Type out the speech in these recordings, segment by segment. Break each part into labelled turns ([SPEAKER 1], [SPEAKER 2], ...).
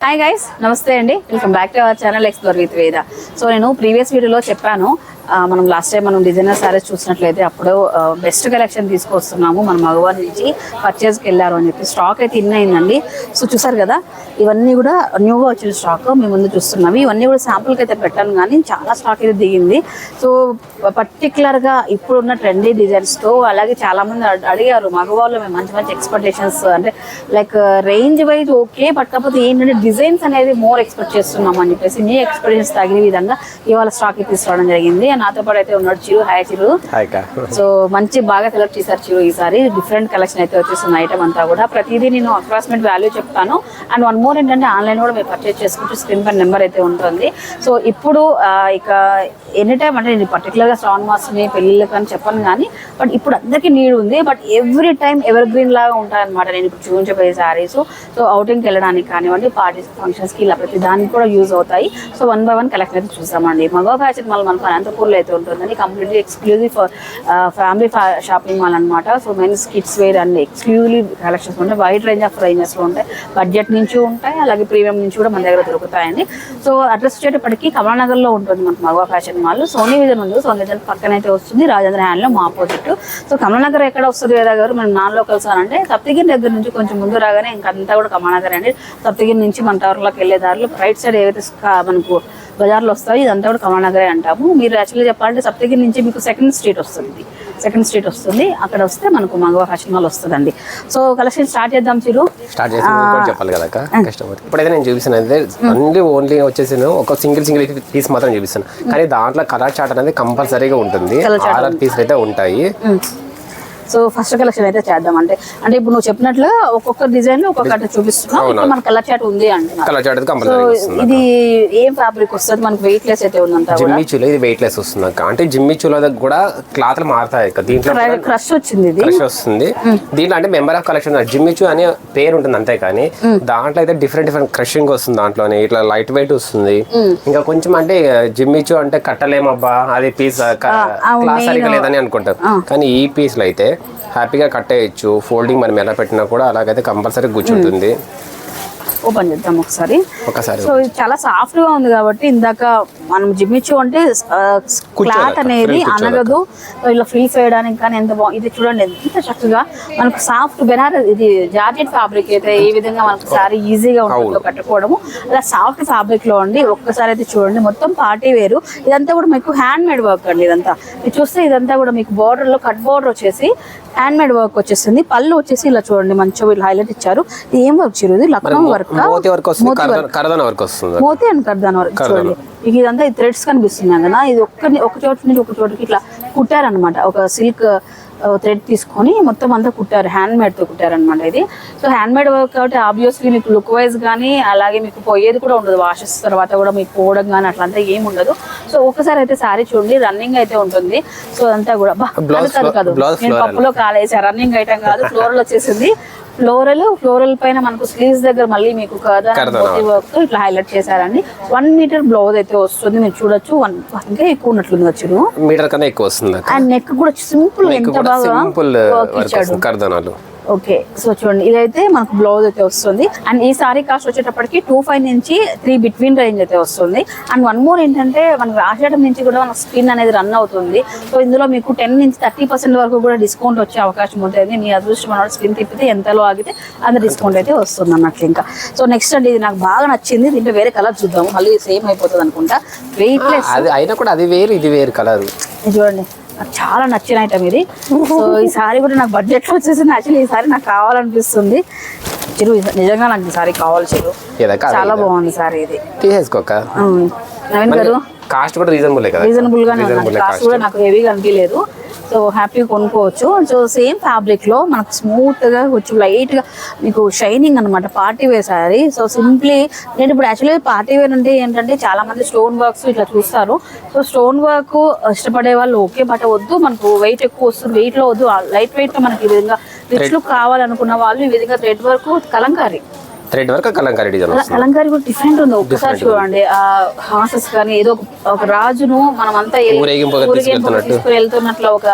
[SPEAKER 1] Hi guys నమస్తే అండి. Welcome back to our channel explore with Veda so నేను previous వీడియోలో చెప్పాను మనం లాస్ట్ టైం మనం డిజైనర్ సారీస్ చూసినట్లయితే అప్పుడు బెస్ట్ కలెక్షన్ తీసుకొస్తున్నాము. మన మగవారి నుంచి పర్చేస్కి వెళ్ళారు అని చెప్పి స్టాక్ అయితే ఇన్ అయిందండి. సో చూసారు కదా ఇవన్నీ కూడా న్యూగా వచ్చిన స్టాక్ మేము ముందు చూస్తున్నాము. ఇవన్నీ కూడా శాంపుల్కి అయితే పెట్టాను కానీ చాలా స్టాక్ అయితే దిగింది. సో పర్టికులర్గా ఇప్పుడున్న ట్రెండీ డిజైన్స్తో అలాగే చాలామంది అడిగారు. మగవాళ్ళు మేము మంచి మంచి ఎక్స్పెక్టేషన్స్ అంటే like range wise okay but కాకపోతే ఏంటంటే డిజైన్స్ అనేది మోర్ ఎక్స్పెక్ట్ చేస్తున్నాం అని చెప్పేసి మీ ఎక్స్పీరియన్స్ తగిన విధంగా ఇవాళ స్టాక్ తీసుకురావడం జరిగింది. నాతో పాటు అయితే ఉన్నాడు చిరు. హాయ్ చిరు. సో మంచి బాగా సెలెక్ట్ చేశారు చిరు ఈసారి. డిఫరెంట్ కలెక్షన్ అయితే వచ్చేస్తుంది ఐటమ్ అంతా కూడా. ప్రతిదీ నేను అప్రాక్సిమేట్ వాల్యూ చెప్తాను. అండ్ వన్ మోర్ ఏంటంటే ఆన్లైన్ కూడా మీరు పర్చేస్ చేసుకుంటూ స్క్రీన్ పై నెంబర్ అయితే ఉంటుంది. సో ఇప్పుడు ఇక ఎనీ టైం అంటే నేను పర్టికులర్గా శ్రావణ మాసని పెళ్ళిళ్ళకి అని చెప్పను కానీ బట్ ఇప్పుడు అందరికీ నీడ్ ఉంది. But every time evergreen లాగా ఉంటాయన్నమాట. నేను ఇప్పుడు చూపించబోయే శారీస్ సో అవుటింగ్కి వెళ్ళడానికి కానివ్వండి పార్టీస్ ఫంక్షన్స్కి ఇలా ప్రతి దానికి కూడా యూజ్ అవుతాయి. So one by one collection అయితే చూస్తామండి. మగవ ఫ్యాషన్ మాల్ మనకు సింగపూర్లో అయితే ఉంటుందండి completely exclusive family shopping mall అనమాట సో మెన్స్ కిడ్స్ వేర్ అన్ని ఎక్స్క్లూజివ్ కలెక్షన్స్ ఉంటాయి. వైడ్ రేంజ్ ఆఫ్ రేంజెస్లో ఉంటాయి. బడ్జెట్ నుంచి ఉంటాయి. అలాగే ప్రీమియం నుంచి కూడా మన దగ్గర దొరుకుతాయండి. సో అడ్రస్ వచ్చేటప్పటికి కమలానగర్లో ఉంటుంది మనకు Magava fashion mall Sony Vision ఉంది. సోనీ విజన్ పక్కన అయితే వస్తుంది. రాజేంద్ర హ్యాండ్లో మా ఆపోజిట్ సో కమలానగర్ ఎక్కడ వస్తుంది కదా గారు? మనం నాన్ లోకల్స్ అని అంటే సప్తగిరి దగ్గర నుంచి కొంచెం ముందు రాగానే ఇంకంతా కూడా కమలానగర్ అండి. సప్తగిరి నుంచి మన టవర్లోకి వెళ్ళే దారిలో రైట్ సైడ్ ఏవైతే మనకు బజార్లో వస్తాయి ఇదంతా కూడా కమలానగరే అంటాము. మీరు యాక్చువల్లీ చెప్పాలంటే సప్తగిరి నుంచి మీకు సెకండ్ స్ట్రీట్ వస్తుంది. సెకండ్ స్ట్రీట్ వస్తుంది. అక్కడ వస్తే మనకు మగవ ఫ్యాషన్ మాల్ వస్తుందండి. సో కలెక్షన్ స్టార్ట్ చేద్దాం చిరు.
[SPEAKER 2] స్టార్ట్ చేసి చెప్పాలి కదా కస్టమర్ ఇప్పుడైతే నేను చూపిస్తాను అయితే ఓన్లీ ఓన్లీ వచ్చేసి ఒక సింగిల్ సింగిల్ పీస్ మాత్రం చూపిస్తాను కానీ దాంట్లో కలర్ చార్ట్ అనేది కంపల్సరీగా ఉంటుంది. ఆర్ఆర్ పీస్ అయితే ఉంటాయి.
[SPEAKER 1] సో ఫస్ట్ కలెక్షన్ అయితే చేద్దాం అంటే అంటే ఇప్పుడు నువ్వు చెప్పినట్లుగా ఒక్కొక్క డిజైన్ ఒక్కొక్కటి చూపిస్తున్నాం ఇప్పుడు మన కలర్ చాట్ ఉంది
[SPEAKER 2] అయితే
[SPEAKER 1] సో ఇది ఏం ఫ్యాబ్రిక్ వస్తుంది? మనకు వెయిట్ లెస్ అయితే ఉందంతా కూడా
[SPEAKER 2] జిమ్మి చూలో ఇది వెయిట్ లెస్ వస్తుంది అంటే జిమ్మి చూలో కూడా క్లాత్లు మారుతాయి దీంట్లో
[SPEAKER 1] క్రష్ వచ్చింది ఇది.
[SPEAKER 2] క్రష్ వస్తుంది. దీంట్లో అంటే మెంబర్ ఆఫ్ కలెక్షన్ జిమ్మిచు అనే పేరు ఉంటుంది అంతే కానీ దాంట్లో అయితే డిఫరెంట్ డిఫరెంట్ క్రషింగ్ వస్తుంది దాంట్లోనే. ఇట్లా లైట్ వెయిట్ వస్తుంది. ఇంకా కొంచెం అంటే జిమ్మిచు అంటే కట్టలేమబ్బా? అది పీస్ సరిగా లేదని అనుకుంటారు. కానీ ఈ పీస్లో అయితే హ్యాపీగా కట్టేయచ్చు ఫోల్డింగ్ మనం ఎలా పెట్టినా కూడా అలాగైతే కంపల్సరీ కూర్చుంటుంది. Hmm.
[SPEAKER 1] ఓపెన్ చేద్దాం ఒకసారి.
[SPEAKER 2] ఒకసారి
[SPEAKER 1] సో ఇది చాలా సాఫ్ట్గా ఉంది కాబట్టి ఇందాక మనం జిమ్మిచ్చు అంటే క్లాత్ అనేది అనగదు. ఇలా ఫిల్ చేయడానికి కానీ ఎంత బాగుంది ఇది చూడండి ఎంత చక్కగా మనకు సాఫ్ట్ బెనారస్ ఇది జార్జెట్ ఫ్యాబ్రిక్ అయితే ఏ విధంగా మనకు సారీ ఈజీగా ఉంటుందో కట్టుకోవడము. అలా సాఫ్ట్ ఫ్యాబ్రిక్లో అండి ఒక్కసారి అయితే చూడండి. మొత్తం పార్టీ వేరు ఇదంతా కూడా మీకు హ్యాండ్ మేడ్ వర్క్ అండి ఇదంతా. ఇది చూస్తే ఇదంతా కూడా మీకు బార్డర్లో కట్ బార్డర్ వచ్చేసి హ్యాండ్ మేడ్ వర్క్ వచ్చేసింది. పళ్ళు వచ్చేసి ఇలా చూడండి మంచిగా వీళ్ళు హైలైట్ ఇచ్చారు. ఇది ఏం వర్క్ చిరు ఇది లక్నో వర్క్
[SPEAKER 2] మోతి వరకు వస్తుంది కరదన- కరదన వరకు వస్తుంది
[SPEAKER 1] మోతి అని కర్దాన్ వరకు చూడండి మీకు ఇదంతా ఈ థ్రెడ్స్ కనిపిస్తున్నాయి కదా? ఇది ఒక్క ఒక చోటు నుంచి ఒక చోటుకి ఇట్లా కుట్టారనమాట ఒక సిల్క్ థ్రెడ్ తీసుకొని మొత్తం అంతా కుట్టారు. హ్యాండ్ మేడ్తో కుట్టారనమాట ఇది. సో హ్యాండ్ మేడ్ వర్క్ కాబట్టి ఆబ్వియస్లీ మీకు లుక్ వైజ్ కానీ అలాగే మీకు పోయేది కూడా ఉండదు. వాషెస్ తర్వాత కూడా మీకు పోవడం కానీ అట్లంతా ఏం ఉండదు. సో ఒకసారి అయితే సారీ చూడండి. రన్నింగ్ అయితే ఉంటుంది. సో అదంతా కూడా కాదు, కాదు, నేను. పప్పులో కాలేసా. రన్నింగ్ ఐటమ్ కాదు. ఫ్లోరల్ వచ్చేసింది. ఫ్లోరల్ ఫ్లోరల్ పైన మనకు స్లీవ్స్ దగ్గర మళ్ళీ మీకు వర్క్ ఇట్లా హైలైట్ చేశారండి. వన్ మీటర్ బ్లౌజ్ అయితే వస్తుంది మీరు చూడొచ్చు. వన్ ఇంకా ఎక్కువ ఉన్నట్లుంది వచ్చును
[SPEAKER 2] మీటర్ కన్నా ఎక్కువ వస్తుంది
[SPEAKER 1] అండ్ నెక్ కూడా సింపుల్ ఎంత బాగా
[SPEAKER 2] సింపుల్
[SPEAKER 1] ఇచ్చాడు. ఓకే సో చూడండి ఇదైతే మనకు బ్లౌజ్ అయితే వస్తుంది. అండ్ ఈ సారీ కాస్ట్ వచ్చేటప్పటికి టూ ఫైవ్ నుంచి త్రీ బిట్వీన్ రేంజ్ అయితే వస్తుంది. అండ్ వన్ మోర్ ఏంటంటే మనకు రాసేయడం నుంచి కూడా మనకు స్క్రీన్ అనేది రన్ అవుతుంది. సో ఇందులో మీకు టెన్ నుంచి థర్టీ పర్సెంట్ వరకు కూడా డిస్కౌంట్ వచ్చే అవకాశం ఉంటుంది. మీ అదృష్టం అన్నమాట స్క్రీన్ తిప్పితే ఎంతలో ఆగితే అంత డిస్కౌంట్ అయితే వస్తుంది అన్నట్లు ఇంకా. సో నెక్స్ట్ అండి ఇది నాకు బాగా నచ్చింది. దీంట్లో వేరే కలర్ చూద్దాము. మళ్ళీ సేమ్ అయిపోతుంది అనుకుంటా. వెయిట్ లెస్
[SPEAKER 2] అది అయినా కూడా అది వేరు ఇది వేరు కలర్
[SPEAKER 1] చూడండి. నాకు చాలా నచ్చిన ఐటమ్ ఇది. సో ఈ సారీ కూడా నాకు బడ్జెట్లో వచ్చేసింది. యాక్చువల్లీ ఈ సారీ నాకు కావాలనిపిస్తుంది. చిరు నిజంగా నాకు ఈ సారీ కావాలి చిరు. చాలా బాగుంది సారీ ఇది.
[SPEAKER 2] తీసేసుకోక.
[SPEAKER 1] నవీన్ గారు?
[SPEAKER 2] కాస్ట్ కూడా రీజనబుల్ కదా?
[SPEAKER 1] రీజనబుల్ గానే ఉంది
[SPEAKER 2] రీజనబుల్
[SPEAKER 1] కాస్ట్ కూడా నాకు హెవీగా అనిపించలేదు. సో హ్యాపీగా కొనుక్కోవచ్చు. సో సేమ్ ఫ్యాబ్రిక్లో మనకు స్మూత్గా కొంచెం లైట్గా మీకు షైనింగ్ అన్నమాట party wear saree so simply నేను ఇప్పుడు యాక్చువల్లీ పార్టీ వేర్ అంటే ఏంటంటే చాలా మంది స్టోన్ వర్క్స్ ఇట్లా చూస్తారు. సో స్టోన్ వర్క్ ఇష్టపడే వాళ్ళు ఓకే బట్ వద్దు మనకు వెయిట్ ఎక్కువ వస్తుంది. వెయిట్లో వద్దు. లైట్ వెయిట్లో మనకి ఈ విధంగా రిచ్ లుక్ కావాలనుకున్న వాళ్ళు ఈ విధంగా thread work Kalamkari.
[SPEAKER 2] Thread work Kalamkari design
[SPEAKER 1] Kalamkari కూడా డిఫరెంట్ ఉంది. ఒక్కసారి చూడండి. ఆ హార్సెస్ కానీ ఏదో ఒక- రాజును మనం అంతా. తీసుకుని వెళ్తున్నట్లు ఒక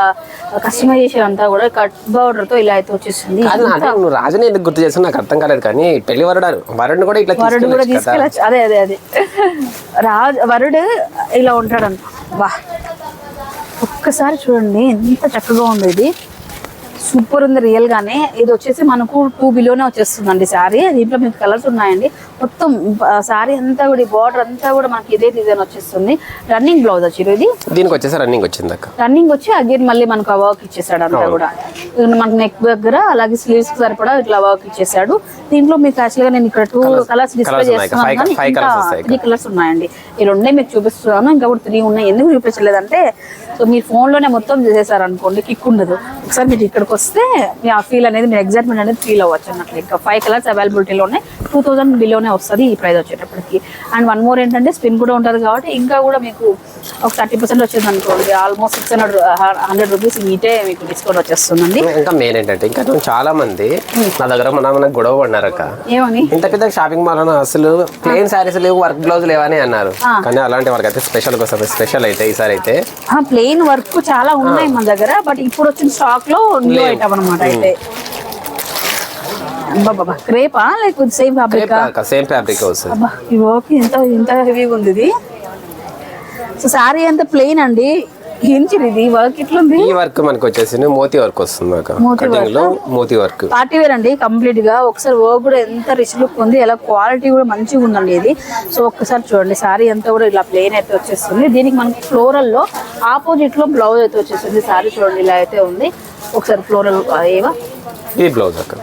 [SPEAKER 1] కస్టమైజేషన్ అంతా కూడా కట్ బార్డర్తో ఇలా అయితే వచ్చేసింది
[SPEAKER 2] అంటే నువ్వు రాజుని ఎందుకు గుర్తు చేస్తున్నా నాకు అర్థం కాలేదు కానీ పెళ్ళి వరడారు. వరుణ్ కూడా ఇట్లా
[SPEAKER 1] వరుడు కూడా
[SPEAKER 2] తీసుకెళ్ళచ్చు
[SPEAKER 1] అదే అదే అదే. రాజు వరుడు ఇలా ఉంటాడంట వా. ఒక్కసారి చూడండి ఎంత చక్కగా ఉంది ఇది. సూపర్ ఉంది రియల్ గానే. ఇది వచ్చేసి మనకు టూ బిలోనే వచ్చేస్తుందండి శారీ దీంట్లో మీకు కలర్స్ ఉన్నాయండి. మొత్తం శారీ అంతా కూడా బార్డర్ అంతా కూడా మనకి ఇదే డిజైన్ వచ్చేస్తుంది. రన్నింగ్ బ్లౌజ్ వచ్చి ఇది?
[SPEAKER 2] దీనికి వచ్చేసి రన్నింగ్ వచ్చింది
[SPEAKER 1] రన్నింగ్ వచ్చి అగైన్ మళ్ళీ మనకు ఆ వర్క్ ఇచ్చేసాడు అంతా కూడా. మనకు నెక్ దగ్గర అలాగే స్లీవ్స్ సరిపడా ఇట్లా వర్క్ ఇచ్చేసాడు. దీంట్లో మీకు యాక్చువల్గా నేను ఇక్కడ టూ కలర్స్ డిస్ప్లే. చేస్తున్నాను కానీ ఇంకా త్రీ కలర్స్ ఉన్నాయండి. ఈ రెండే మీకు చూపిస్తున్నాను. ఇంకా కూడా త్రీ ఉన్నాయి. ఎందుకు చూపించలేదంటే సో మీరు phone లోనే మొత్తం చేసేసారు అనుకోండి కిక్ ఉండదు. ఒకసారి మీరు ఇక్కడికి వస్తే మీ ఆ ఫీల్ అనేది మీరు ఎగ్జైట్మెంట్ అనేది ఫీల్ అవ్వచ్చు అన్నట్లు ఇంకా ఫైవ్ కలర్స్ అవైలబిలిటీలో ఉన్నాయి టూ థౌసండ్ బిలోనే వస్తుంది ఈ ప్రైస్ వచ్చేటప్పటికి. అండ్ వన్ మోర్ ఏంటంటే స్పిన్ కూడా ఉంటుంది కాబట్టి ఇంకా కూడా మీకు ఒక థర్టీ పర్సెంట్ వచ్చేది అనుకోండి. Almost six hundred hundred rupees మీటే మీకు డిస్కౌంట్ వచ్చేస్తుందండి.
[SPEAKER 2] ఇంకా మెయిన్ ఏంటంటే ఇంకా చాలా మంది నా దగ్గర మన మన గొడవ పడినారు అక్క.
[SPEAKER 1] ఏమని?
[SPEAKER 2] ఇంత పెద్ద షాపింగ్ మాల్ అన్న అసలు ప్లేన్ శారీస్ లేవు వర్క్ బ్లౌజ్ లేవని అన్నారు. కానీ అలాంటి వర్క్ అయితే స్పెషల్ వస్తుంది స్పెషల్ అయితే ఈసారి అయితే.
[SPEAKER 1] ప్లెయిన్ వర్క్ చాలా ఉన్నాయి మన దగ్గర బట్ ఇప్పుడు వచ్చిన స్టాక్లో న్యూ ఐటమ్ అనమాట అయితే. బాబా క్రేపా లేకపోతే సేమ్ ఫ్యాబ్రిక్
[SPEAKER 2] సేమ్ ఫ్యాబ్రిక్ వస్తుంది.
[SPEAKER 1] ఇంత హెవీగా ఉంది ఇది. సో సారీ అంతా ప్లెయిన్ అండి. ఇది? వర్క్ ఇట్లుంది
[SPEAKER 2] ఈ వర్క్ మనకి వచ్చేసి మోతీ వర్క్ వస్తుంది అక్క
[SPEAKER 1] మోతీ
[SPEAKER 2] కటింగ్లో మోతీ వర్క్
[SPEAKER 1] పార్టీ వేర్ అండి కంప్లీట్గా. ఒకసారి వర్క్ కూడా ఎంత రిచ్ లుక్ ఉంది ఎలా క్వాలిటీ కూడా మంచిగా ఉందండి ఇది. సో ఒక్కసారి చూడండి సారీ అంతా కూడా ఇలా ప్లెయిన్ అయితే వచ్చేస్తుంది. దీనికి మనకి ఫ్లోరల్లో ఆపోజిట్లో బ్లౌజ్ అయితే వచ్చేస్తుంది సారీ చూడండి ఇలా అయితే ఉంది. ఒకసారి ఫ్లోరల్ ఏవా?
[SPEAKER 2] ఇది బ్లౌజ్ అక్క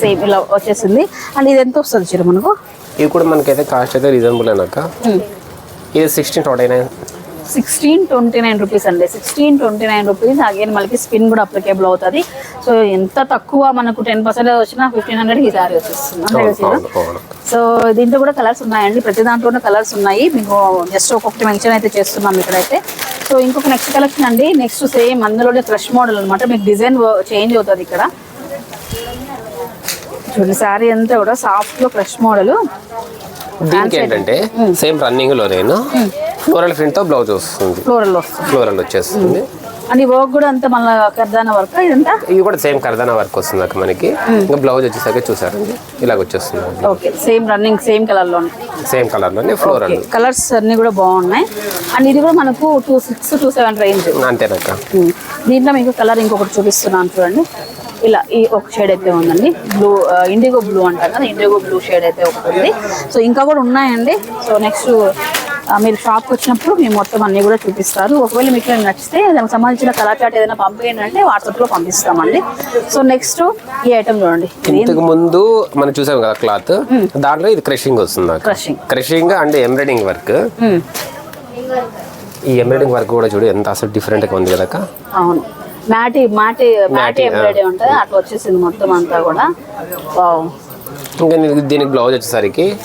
[SPEAKER 1] సేమ్ ఇలా వచ్చేసింది. అండ్ ఇది ఎంత వస్తుంది చీర మనకు?
[SPEAKER 2] ఇది కూడా మనకైతే కాస్ట్ అయితే రీజనబుల్ అయినాక ఇది sixteen twenty nine
[SPEAKER 1] sixteen twenty nine rupees అండి. Sixteen twenty nine rupees again మనకి స్పిన్ కూడా అప్లికేబుల్ అవుతుంది. సో ఎంత తక్కువ మనకు టెన్ పర్సెంట్ వచ్చినా ఫిఫ్టీన్ హండ్రెడ్ ఈ సారీ వచ్చేస్తుంది. సో దీంట్లో కూడా కలర్స్ ఉన్నాయండి. ప్రతి దాంట్లోనే కలర్స్ ఉన్నాయి. మీకు జస్ట్ ఒక్కొక్కటి మెన్షన్ అయితే చేస్తున్నాం ఇక్కడైతే. సో ఇంకొక నెక్స్ట్ కలెక్షన్ అండి. నెక్స్ట్ సేమ్ అందులోనే క్రష్ మోడల్ అనమాట మీకు డిజైన్ చేంజ్ అవుతుంది ఇక్కడ. చూడండి శారీ అంతా కూడా సాఫ్ట్లో క్రష్ మోడల్
[SPEAKER 2] దీనికి ఏంటంటే సేమ్ రన్నింగ్లో నేను ఫ్లోరల్ ప్రింట్తో బ్లౌజ్ వస్తుంది.
[SPEAKER 1] ఫ్లోరల్ వస్తుంది.
[SPEAKER 2] ఫ్లోరల్ వచ్చేస్తుంది.
[SPEAKER 1] ఈ వర్క్ కూడా అంతా మళ్ళీ కర్దాన వర్క్ ఇదంతా?
[SPEAKER 2] ఇది కూడా సేమ్ కర్దానా వర్క్ వస్తుంది అక్క మనకి ఇంకా బ్లౌజ్ వచ్చేసరికి చూసారండి. ఇలాగ వచ్చేస్తుంది.
[SPEAKER 1] ఓకే సేమ్ రన్నింగ్ సేమ్ కలర్లోనే.
[SPEAKER 2] సేమ్ కలర్లోనే ఫ్లోరల్
[SPEAKER 1] కలర్స్ అన్ని కూడా బాగున్నాయి. అండ్ ఇది కూడా మనకు two six two seven range
[SPEAKER 2] అంతేనక్క.
[SPEAKER 1] దీంట్లో మీకు కలర్ ఇంకొకటి చూపిస్తున్నాను చూడండి. ఇలా ఈ ఒక షేడ్ అయితే ఉందండి. బ్లూ ఇండిగో బ్లూ అంటారు కదా ఇండిగో బ్లూ షేడ్ అయితే ఒకటి ఉంది. సో ఇంకా కూడా ఉన్నాయండి. సో నెక్స్ట్ మీరు షాప్కి వచ్చినప్పుడు మేము మొత్తం అన్ని కూడా చూపిస్తారు. ఒకవేళ మీకు నచ్చితే దానికి సంబంధించిన కలర్ చార్ట్ ఏదైనా పంపించండి అంటే వాట్సాప్లో పంపిస్తామండి. సో నెక్స్ట్ ఈ ఐటమ్ చూడండి.
[SPEAKER 2] ఇంతకు ముందు మనం చూసాం కదా క్లాత్. దాంట్లో ఇది క్రషింగ్ వస్తుంది
[SPEAKER 1] Crushing.
[SPEAKER 2] Crushing and embroidering work. ఈ ఎంబ్రాయిడింగ్ వర్క్ కూడా చూడు ఎంత అసలు డిఫరెంట్గా ఉంది కదా.
[SPEAKER 1] అవును. మ్యాటి మ్యాటి మ్యాటి ఎంబ్రాయిడరీ ఉంటుంది. అట్లా వచ్చేసింది మొత్తం అంతా కూడా. వావ్
[SPEAKER 2] ఇంకా దీనికి- బ్లౌజ్ వచ్చేసరికి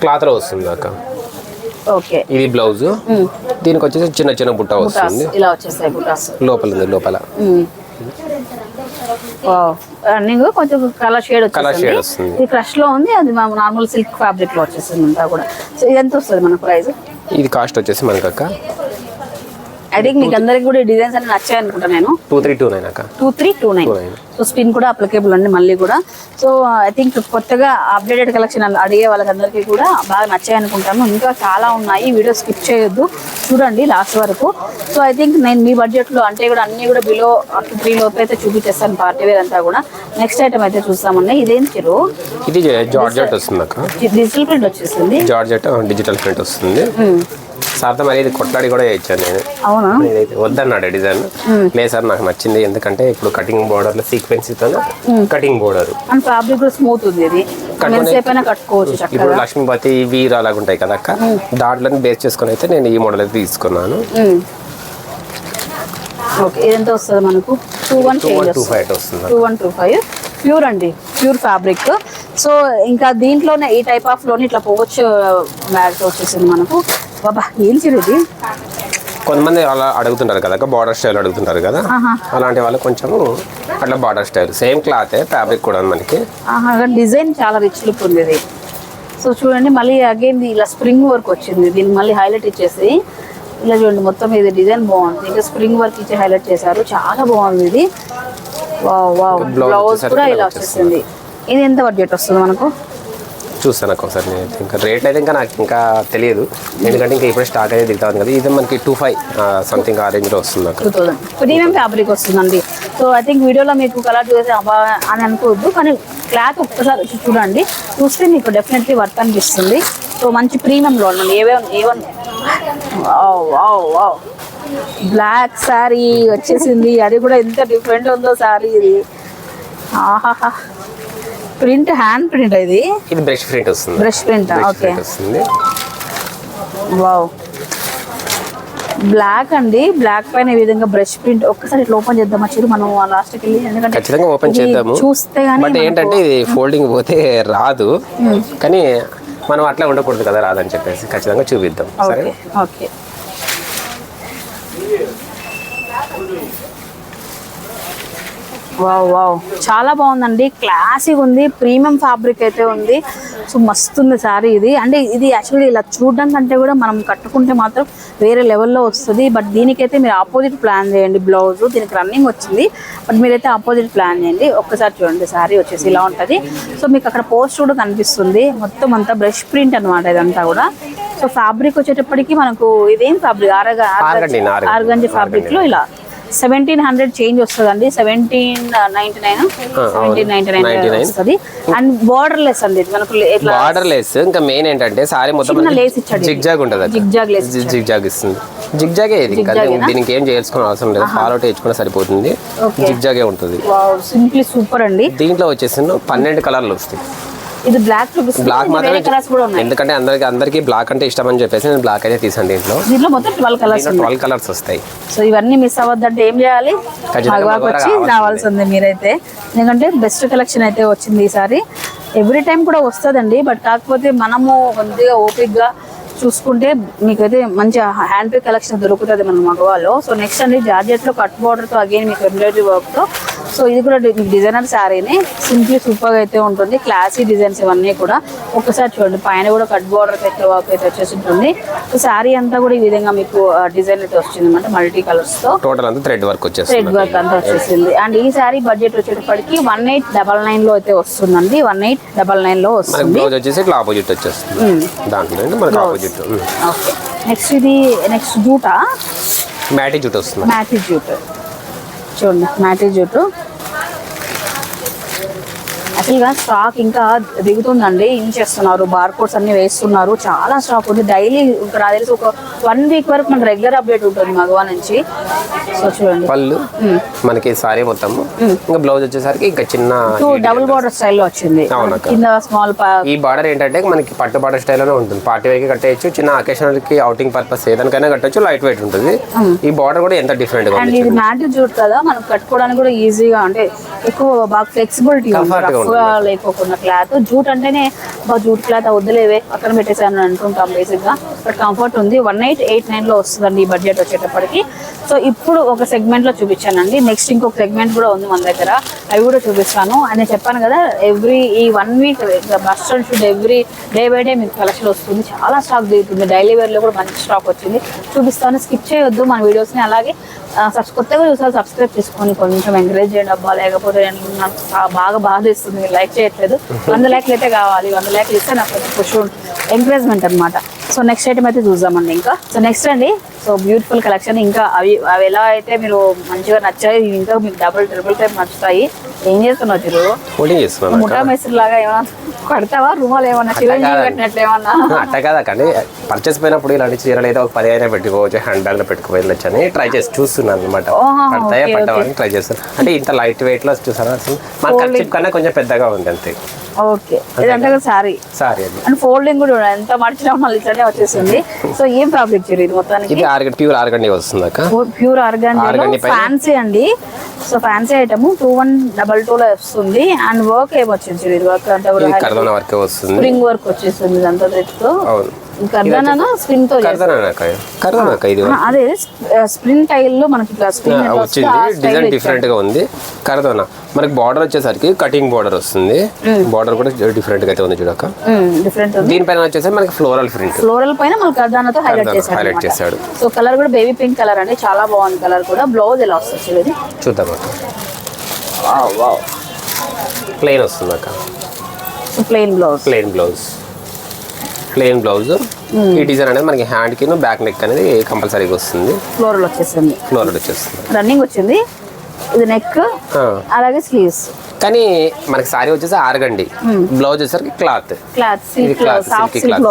[SPEAKER 2] క్లాత్లో వస్తుంది అక్క.
[SPEAKER 1] ఓకే.
[SPEAKER 2] ఇది బ్లౌజ్. దీనికి వచ్చేసి చిన్న చిన్న బుట్ట వస్తుంది.
[SPEAKER 1] ఇలా
[SPEAKER 2] లోపల ఉంది లోపల.
[SPEAKER 1] రన్నింగ్ కొంచెం కలర్ షేడ్ వచ్చేసింది. ఇది క్రష్లో ఉంది అది నార్మల్ సిల్క్ ఫ్యాబ్రిక్లో వచ్చేసింది అంతా కూడా. సో ఇది ఎంత వస్తుంది మన ప్రైస్?
[SPEAKER 2] ఇది కాస్ట్ వచ్చేసి మనకి అక్క
[SPEAKER 1] ఐ థింక్ మీకు అందరికి కూడా డిజైన్స్ అన్ని నచ్చాయి అనుకుంటా నేను.
[SPEAKER 2] టూ త్రీ టూ నైన్ అక్క.
[SPEAKER 1] Two three two nine
[SPEAKER 2] 29.
[SPEAKER 1] So spin కూడా అప్లికేబుల్ అండి మళ్ళీ కూడా. సో ఐ థింక్ కొత్తగా అప్డేటెడ్ కలెక్షన్ అడిగే వాళ్ళకందరికీ కూడా బాగా నచ్చాయి అనుకుంటాను. ఇంకా చాలా ఉన్నాయి. వీడియో స్కిప్ చేయొద్దు. చూడండి లాస్ట్ వరకు. సో ఐ థింక్ నేను మీ బడ్జెట్లో అంటే కూడా అన్ని కూడా బిలో త్రీ లోపు అయితే చూపించేస్తాను పార్టీ వేర్ అంతా కూడా. నెక్స్ట్ ఐటమ్ అయితే చూస్తామండి. ఇదేం చిరు?
[SPEAKER 2] ఇది జార్జెట్ వస్తుంది అక్క
[SPEAKER 1] డిజిటల్ ప్రింట్ వచ్చేసింది.
[SPEAKER 2] జార్జెట్ డిజిటల్ ప్రింట్ వస్తుంది. సార్తో మరి ఇది కొట్లాడి కూడా ఇచ్చాను నేను.
[SPEAKER 1] అవునా?
[SPEAKER 2] ఇదైతే వద్దన్నాడు డిజైన్. లేదు సార్ నాకు నచ్చింది. ఎందుకంటే ఇప్పుడు కటింగ్ బోర్డర్లో sequence cutting border
[SPEAKER 1] and fabric కూడా స్మూత్ ఉంది ఇది.
[SPEAKER 2] ఇప్పుడు లక్ష్మీపతి వీర్ అలాగ ఉంటాయి కదా అక్క? దాంట్లో బేస్ చేసుకొని అయితే నేను ఈ మోడల్ అయితే తీసుకున్నాను.
[SPEAKER 1] ఓకే ఇదెంత వస్తుంది మనకు? టూ వన్
[SPEAKER 2] టూ ఫైవ్ వస్తుంది.
[SPEAKER 1] Two one two five pure అండి ప్యూర్ ఫ్యాబ్రిక్ సో ఇంకా దీంట్లోనే ఈ టైప్ ఆఫ్లోని ఇట్లా పోవచ్చు బ్యాగ్ వచ్చేసింది మనకు. బాబా ఏం చీర ఇది?
[SPEAKER 2] కొంతమంది అలా అడుగుతుంటారు కదా బార్డర్ స్టైల్ అడుగుతుంటారు కదా. అలాంటి వాళ్ళు కొంచెం అట్లా బార్డర్ స్టైల్ సేమ్ క్లాతే ఫ్యాబ్రిక్ కూడా మనకి.
[SPEAKER 1] డిజైన్ చాలా రిచ్ లుక్ ఉంది ఇది. సో చూడండి మళ్ళీ అగైన్ ఇలా స్ప్రింగ్ వర్క్ వచ్చింది. దీన్ని మళ్ళీ హైలైట్ ఇచ్చేసి ఇలా చూడండి మొత్తం ఇది డిజైన్ బాగుంది. ఇంకా స్ప్రింగ్ వర్క్ ఇచ్చి హైలైట్ చేశారు. చాలా బాగుంది ఇది. Wow wow.
[SPEAKER 2] Blouse
[SPEAKER 1] బ్లౌజ్ కూడా
[SPEAKER 2] ఇలా
[SPEAKER 1] వచ్చేసింది. ఇది ఎంత బడ్జెట్ వస్తుంది మనకు?
[SPEAKER 2] చూస్తాను నాకు ఒకసారి నేను. ఇంకా రేట్ అయితే ఇంకా నాకు ఇంకా తెలియదు. ఎందుకంటే ఇంకా ఇప్పుడే స్టాక్ అయితే దిగుతా ఉంది కదా. ఇది మనకి టూ ఫైవ్ సంథింగ్ ఆ రేంజ్లో వస్తుంది నాకు.
[SPEAKER 1] టూ థౌసండ్ ప్రీమియం ఫ్యాబ్రిక్ వస్తుందండి? సో ఐ థింక్ వీడియోలో మీకు కలర్ చూసి అబ్బా అని అనుకోవద్దు కానీ క్లాత్ ఒక్కసారి వచ్చి చూడండి. చూస్తే మీకు డెఫినెట్లీ వర్త్ అనిపిస్తుంది. సో మంచి ప్రీమియంలో ఉండండి ఏవే ఏవన్ బ్లాక్ శారీ వచ్చేసింది. అది కూడా ఎంత డిఫరెంట్ ఉందో శారీ ఇది. ఆహాహా. ప్రింట్ హ్యాండ్ ప్రింట్ ఇది?
[SPEAKER 2] ఇది బ్రష్ ప్రింట్ వస్తుంది.
[SPEAKER 1] Brush print? ఓకే.
[SPEAKER 2] వస్తుంది.
[SPEAKER 1] వావ్. బ్లాక్ అండి. బ్లాక్ పైన ఈ విధంగా బ్రష్ ప్రింట్ ఒక్కసారి ఇట్లా ఓపెన్ చేద్దాం చిరు మనం లాస్ట్కి వెళ్ళి ఎందుకంటే
[SPEAKER 2] ఖచ్చితంగా ఓపెన్ చేద్దాము.
[SPEAKER 1] చూస్తే గానీ
[SPEAKER 2] బట్ ఏంటంటే ఇది ఫోల్డింగ్ పోతే రాదు. కానీ మనం అట్లా ఉండకూడదు కదా రాదని చెప్పేసి ఖచ్చితంగా చూపిద్దాం. సరే?
[SPEAKER 1] Okay okay. Wow wow. చాలా బాగుందండి. క్లాసిక్ ఉంది. ప్రీమియం ఫ్యాబ్రిక్ అయితే ఉంది. సో మస్తు ఉంది సారీ ఇది. అంటే ఇది యాక్చువల్లీ ఇలా చూడడం కంటే కూడా మనం కట్టుకుంటే మాత్రం వేరే లెవెల్లో వస్తుంది. బట్ దీనికైతే మీరు ఆపోజిట్ ప్లాన్ చేయండి. బ్లౌజ్ దీనికి రన్నింగ్ వచ్చింది. బట్ మీరైతే ఆపోజిట్ ప్లాన్ చేయండి. ఒక్కసారి చూడండి. సారీ వచ్చేసి ఇలా ఉంటుంది. సో మీకు అక్కడ పోస్ట్ కూడా కనిపిస్తుంది. మొత్తం అంతా బ్రష్ ప్రింట్ అనమాట ఇదంతా కూడా. సో ఫ్యాబ్రిక్ వచ్చేటప్పటికి మనకు ఇదేం ఫ్యాబ్రిక్ ఆరగ. ఆర్గంజి ఫ్యాబ్రిక్లో ఇలా. సెవెంటీన్ హండ్రెడ్ చేంజ్ వస్తుందండి. Seventeen ninety nine seventeen ninety nine
[SPEAKER 2] 99.
[SPEAKER 1] వస్తుంది. అండ్ బార్డర్ లెస్ అండి మనకు
[SPEAKER 2] బార్డర్ లెస్ ఇంకా మెయిన్ ఏంటంటే సారీ మొత్తం
[SPEAKER 1] చిన్న lace ఇచ్చాడు ఇది.
[SPEAKER 2] జిగ్ జాగ్ ఉంటుంది
[SPEAKER 1] Zigzag lace ఇచ్చాడు.
[SPEAKER 2] జిగ్ జాగ్ ఇస్తుంది జిగ్ జాగే ఇది? దీనికి ఏం చేయాల్సిన అవసరం లేదు. ఫాలో అవుట్ వేసుకున్నా సరిపోతుంది.
[SPEAKER 1] Okay.
[SPEAKER 2] జిగ్ జాగే ఉంటుంది
[SPEAKER 1] సింప్లీ సూపర్ అండి.
[SPEAKER 2] దీంట్లో వచ్చేసి పన్నెండు కలర్లు వస్తాయి.
[SPEAKER 1] ఇది బ్లాక్
[SPEAKER 2] బ్లాక్ మాత్రమే
[SPEAKER 1] కలర్స్ కూడా ఉన్నాయి.
[SPEAKER 2] ఎందుకంటే అందరికి అందరికి బ్లాక్ అంటే ఇష్టం అని చెప్పేసి నేను బ్లాక్ అయితే తీసాను దీంట్లో.
[SPEAKER 1] దీంట్లో మొత్తం ట్వెల్వ్ కలర్స్
[SPEAKER 2] ట్వెల్వ్ కలర్స్ వస్తాయి.
[SPEAKER 1] సో ఇవన్నీ మిస్ అవ్వద్దంటే ఏం చేయాలి? మగవాకు వచ్చి
[SPEAKER 2] రావాల్సిందే.
[SPEAKER 1] మీరైతే. ఎందుకంటే బెస్ట్ కలెక్షన్ అయితే వచ్చింది ఈసారి. ఎవ్రీ టైం కూడా వస్తుందండి బట్ కాకపోతే మనము కొద్దిగా ఓపిక్గా చూసుకుంటే మీకైతే మంచి హ్యాండ్ పిక్ కలెక్షన్ దొరుకుతుంది మన మగవాళ్ళు. సో నెక్స్ట్ అండి జార్జెట్లో కట్ బార్డర్తో అగైన్ మీకు ఎంబ్రాయిడరీ వర్క్తో సో ఇది కూడా డిజైనర్ శారీనే. సింప్లీ సూపర్గా అయితే ఉంటుంది. క్లాసీ డిజైన్స్ ఇవన్నీ కూడా. ఒకసారి చూడండి పైన కూడా కట్ బార్డర్ అయితే వర్క్ అయితే వచ్చేసి ఉంటుంది. సో శారీ అంతా కూడా ఈ విధంగా మీకు డిజైన్ అయితే వచ్చింది అనమాట మల్టీ కలర్స్తో
[SPEAKER 2] టోటల్ అంతా థ్రెడ్ వర్క్
[SPEAKER 1] థ్రెడ్
[SPEAKER 2] వచ్చేస్తుంది
[SPEAKER 1] వర్క్ అంతా వచ్చేసింది. అండ్ ఈ శారీ బడ్జెట్ వచ్చేటప్పటికి వన్ ఎయిట్ డబల్ నైన్లో అయితే వస్తుందండి. వన్ ఎయిట్ డబల్
[SPEAKER 2] నైన్లో
[SPEAKER 1] వస్తుంది.
[SPEAKER 2] బ్లౌజ్ వచ్చేసి ఇట్లా ఆపోజిట్ వచ్చేస్తుంది. దాంట్లో ఏంటి? మనకి ఆపోజిట్
[SPEAKER 1] ఓకే నెక్స్ట్ ఇది నెక్స్ట్ జూటా?
[SPEAKER 2] మ్యాటి జుట్ వస్తుంది.
[SPEAKER 1] Matty jute. చూడండి మ్యాటీ జుట్టు. యాక్చువల్గా స్టాక్ ఇంకా దిగుతుందండి. ఏం చేస్తున్నారు? బార్ కోడ్స్ అన్ని వేస్తున్నారు. చాలా స్టాక్ ఉంది. డైలీ ఇంకా నాకు తెలిసి ఒక వన్ వీక్ వరకు మనకు రెగ్యులర్ అప్డేట్ ఉంటుంది మగవా నుంచి. సో చూడండి.
[SPEAKER 2] పళ్ళు మనకి సారీ మొత్తం. ఇంకా బ్లౌజ్ వచ్చేసరికి ఇంకా చిన్న
[SPEAKER 1] డబుల్ బార్డర్ స్టైల్లో వచ్చింది. కింద స్మాల్
[SPEAKER 2] ఈ బార్డర్ ఏంటంటే మనకి పట్టు బార్డర్ స్టైల్లోనే ఉంటుంది. పార్టీ వేర్కి కట్టేయచ్చు చిన్న అకేషనల్కి అవుటింగ్ పర్పస్ ఏదానికైనా కట్టచ్చు లైట్ వెయిట్ ఉంటుంది. ఈ బార్డర్ కూడా ఎంత డిఫరెంట్గా
[SPEAKER 1] ఇది మ్యాట్ జూట్ కదా మనం కట్టుకోవడానికి కూడా ఈజీగా అంటే ఎక్కువ బాగా ఫ్లెక్సిబిలిటీ లేకోకుండా క్లాత్ జూట్ అంటేనే జూట్ క్లాత్ వద్దులేవే పక్కన పెట్టేసాను అనుకుంటాం బేసిక్గా. బట్ కంఫర్ట్ ఉంది. వన్ ఎయిట్ ఎయిట్ నైన్లో వస్తుందండి ఈ బడ్జెట్ వచ్చేటప్పటికి. సో ఇప్పుడు ఒక సెగ్మెంట్లో చూపించానండి. నెక్స్ట్ ఇంకొక సెగ్మెంట్ కూడా ఉంది మన దగ్గర. అవి కూడా చూపిస్తాను. అని చెప్పాను కదా ఎవ్రీ ఈ one week bus and should every day by day మీకు కలెక్షన్ వస్తుంది. చాలా స్టాక్ దిగుతుంది. డైలీ వేర్లో కూడా మంచి స్టాక్ వచ్చింది. చూపిస్తాను. స్కిప్ చేయొద్దు మన వీడియోస్ని అలాగే సబ్స్ కొత్తగా చూసారు సబ్స్క్రైబ్ చేసుకొని కొంచెం ఎంకరేజ్ చేయండి. అబ్బా లేకపోతే నాకు బాగా బాధ ఇస్తుంది లైక్ చేయట్లేదు. వంద లైక్లు అయితే కావాలి. వంద లైక్లు ఇస్తే నాకు కొంచెం ఎంకరేజ్మెంట్ అనమాట సో నెక్స్ట్ ఐటమ్ అయితే చూద్దామండి ఇంకా. సో నెక్స్ట్ అండి. సో బ్యూటిఫుల్ కలెక్షన్ ఇంకా అవి అవి ఎలా అయితే మీరు మంచిగా నచ్చాయి ఇంకా మీకు డబుల్ ట్రిపుల్ టైప్ నచ్చుతాయి. ఏం చేస్తున్నావు చిరు? ముఠా మేస్త్రి లాగా ఏమన్నా కడతావా రూమాలు ఏమన్నా చిరంజీవి పెట్టినట్లు ఏమన్నా?
[SPEAKER 2] అట్ట కదా కానీ పర్చేస్ పోయినప్పుడు ఇలాంటి చీరలు అయితే ఒక పది అయినా పెట్టుకోవచ్చు లో పెట్టుకోవచ్చు అని ట్రై చేసి చూస్తున్నాను అనమాట పడతాయా పట్టవని ట్రై చేస్తాను అంటే ఇంత లైట్ వెయిట్లో అసలు మన కన్నా కొంచెం పెద్దగా ఉంది అంతే.
[SPEAKER 1] ఓకే. ఇదంటే సారీ.
[SPEAKER 2] Sorry
[SPEAKER 1] and. ఫోల్డింగ్ కూడా. ఎంత మడిచినా మళ్ళీ ఇట్లనే వచ్చేసింది. సో ఏం ఫ్యాబ్రిక్ ఇది మొత్తానికి?
[SPEAKER 2] ఇది ప్యూర్ ఆర్గండి వస్తుంది అక్క.
[SPEAKER 1] ప్యూర్? ఫ్యాన్సీ అండి. So fancy item two one double two లో వస్తుంది. అండ్ వర్క్ ఏమొచ్చింది ఇది వర్క్ అంతా కూడా
[SPEAKER 2] వర్క్ వస్తుంది.
[SPEAKER 1] స్ప్రింగ్ వర్క్ వచ్చేస్తుంది ఇదంతా తో. కర్దానా
[SPEAKER 2] స్ప్రింగ్తో ఇది
[SPEAKER 1] అదే స్ప్రింగ్ టైల్లో మనకి ఇట్లా స్ప్రింగ్
[SPEAKER 2] ఆ, వచ్చింది. డిజైన్ డిఫరెంట్గా ఉంది. కర్దనా. మనకి బార్డర్ వచ్చేసరికి కటింగ్ బార్డర్ వస్తుంది. బార్డర్ కూడా డిఫరెంట్గా అయితే ఉంది
[SPEAKER 1] డిఫరెంట్ ఉంది.
[SPEAKER 2] దీనిపైన వచ్చేసి మనకి ఫ్లోరల్ ప్రింట్.
[SPEAKER 1] ఫ్లోరల్ పైన కర్దానాతో హైలైట్ చేశాడు.
[SPEAKER 2] చేశాడు.
[SPEAKER 1] సో కలర్ కూడా బేబీ పింక్ కలర్ అండి. చాలా బాగుంది కలర్ కూడా. బ్లౌజ్ ఎలా వస్తుంది
[SPEAKER 2] చూద్దాం అక్క. ప్లెయిన్ వస్తుంది అక్క
[SPEAKER 1] so plain blouse
[SPEAKER 2] plain blouse plain blouse ఈ డిజైన్ అనేది మనకి హ్యాండ్కి బ్యాక్ నెక్ అనేది కంపల్సరీగా వస్తుంది.
[SPEAKER 1] ఫ్లోరల్ వచ్చేసింది.
[SPEAKER 2] ఫ్లోరల్ వచ్చేస్తుంది.
[SPEAKER 1] రన్నింగ్ వచ్చింది. ఇది నెక్. అలాగే స్లీవ్స్
[SPEAKER 2] కానీ మనకి సారీ వచ్చేసి ఆరగండి. బ్లౌజ్ వచ్చేసరికి క్లాత్
[SPEAKER 1] క్లాత్ సిల్క్.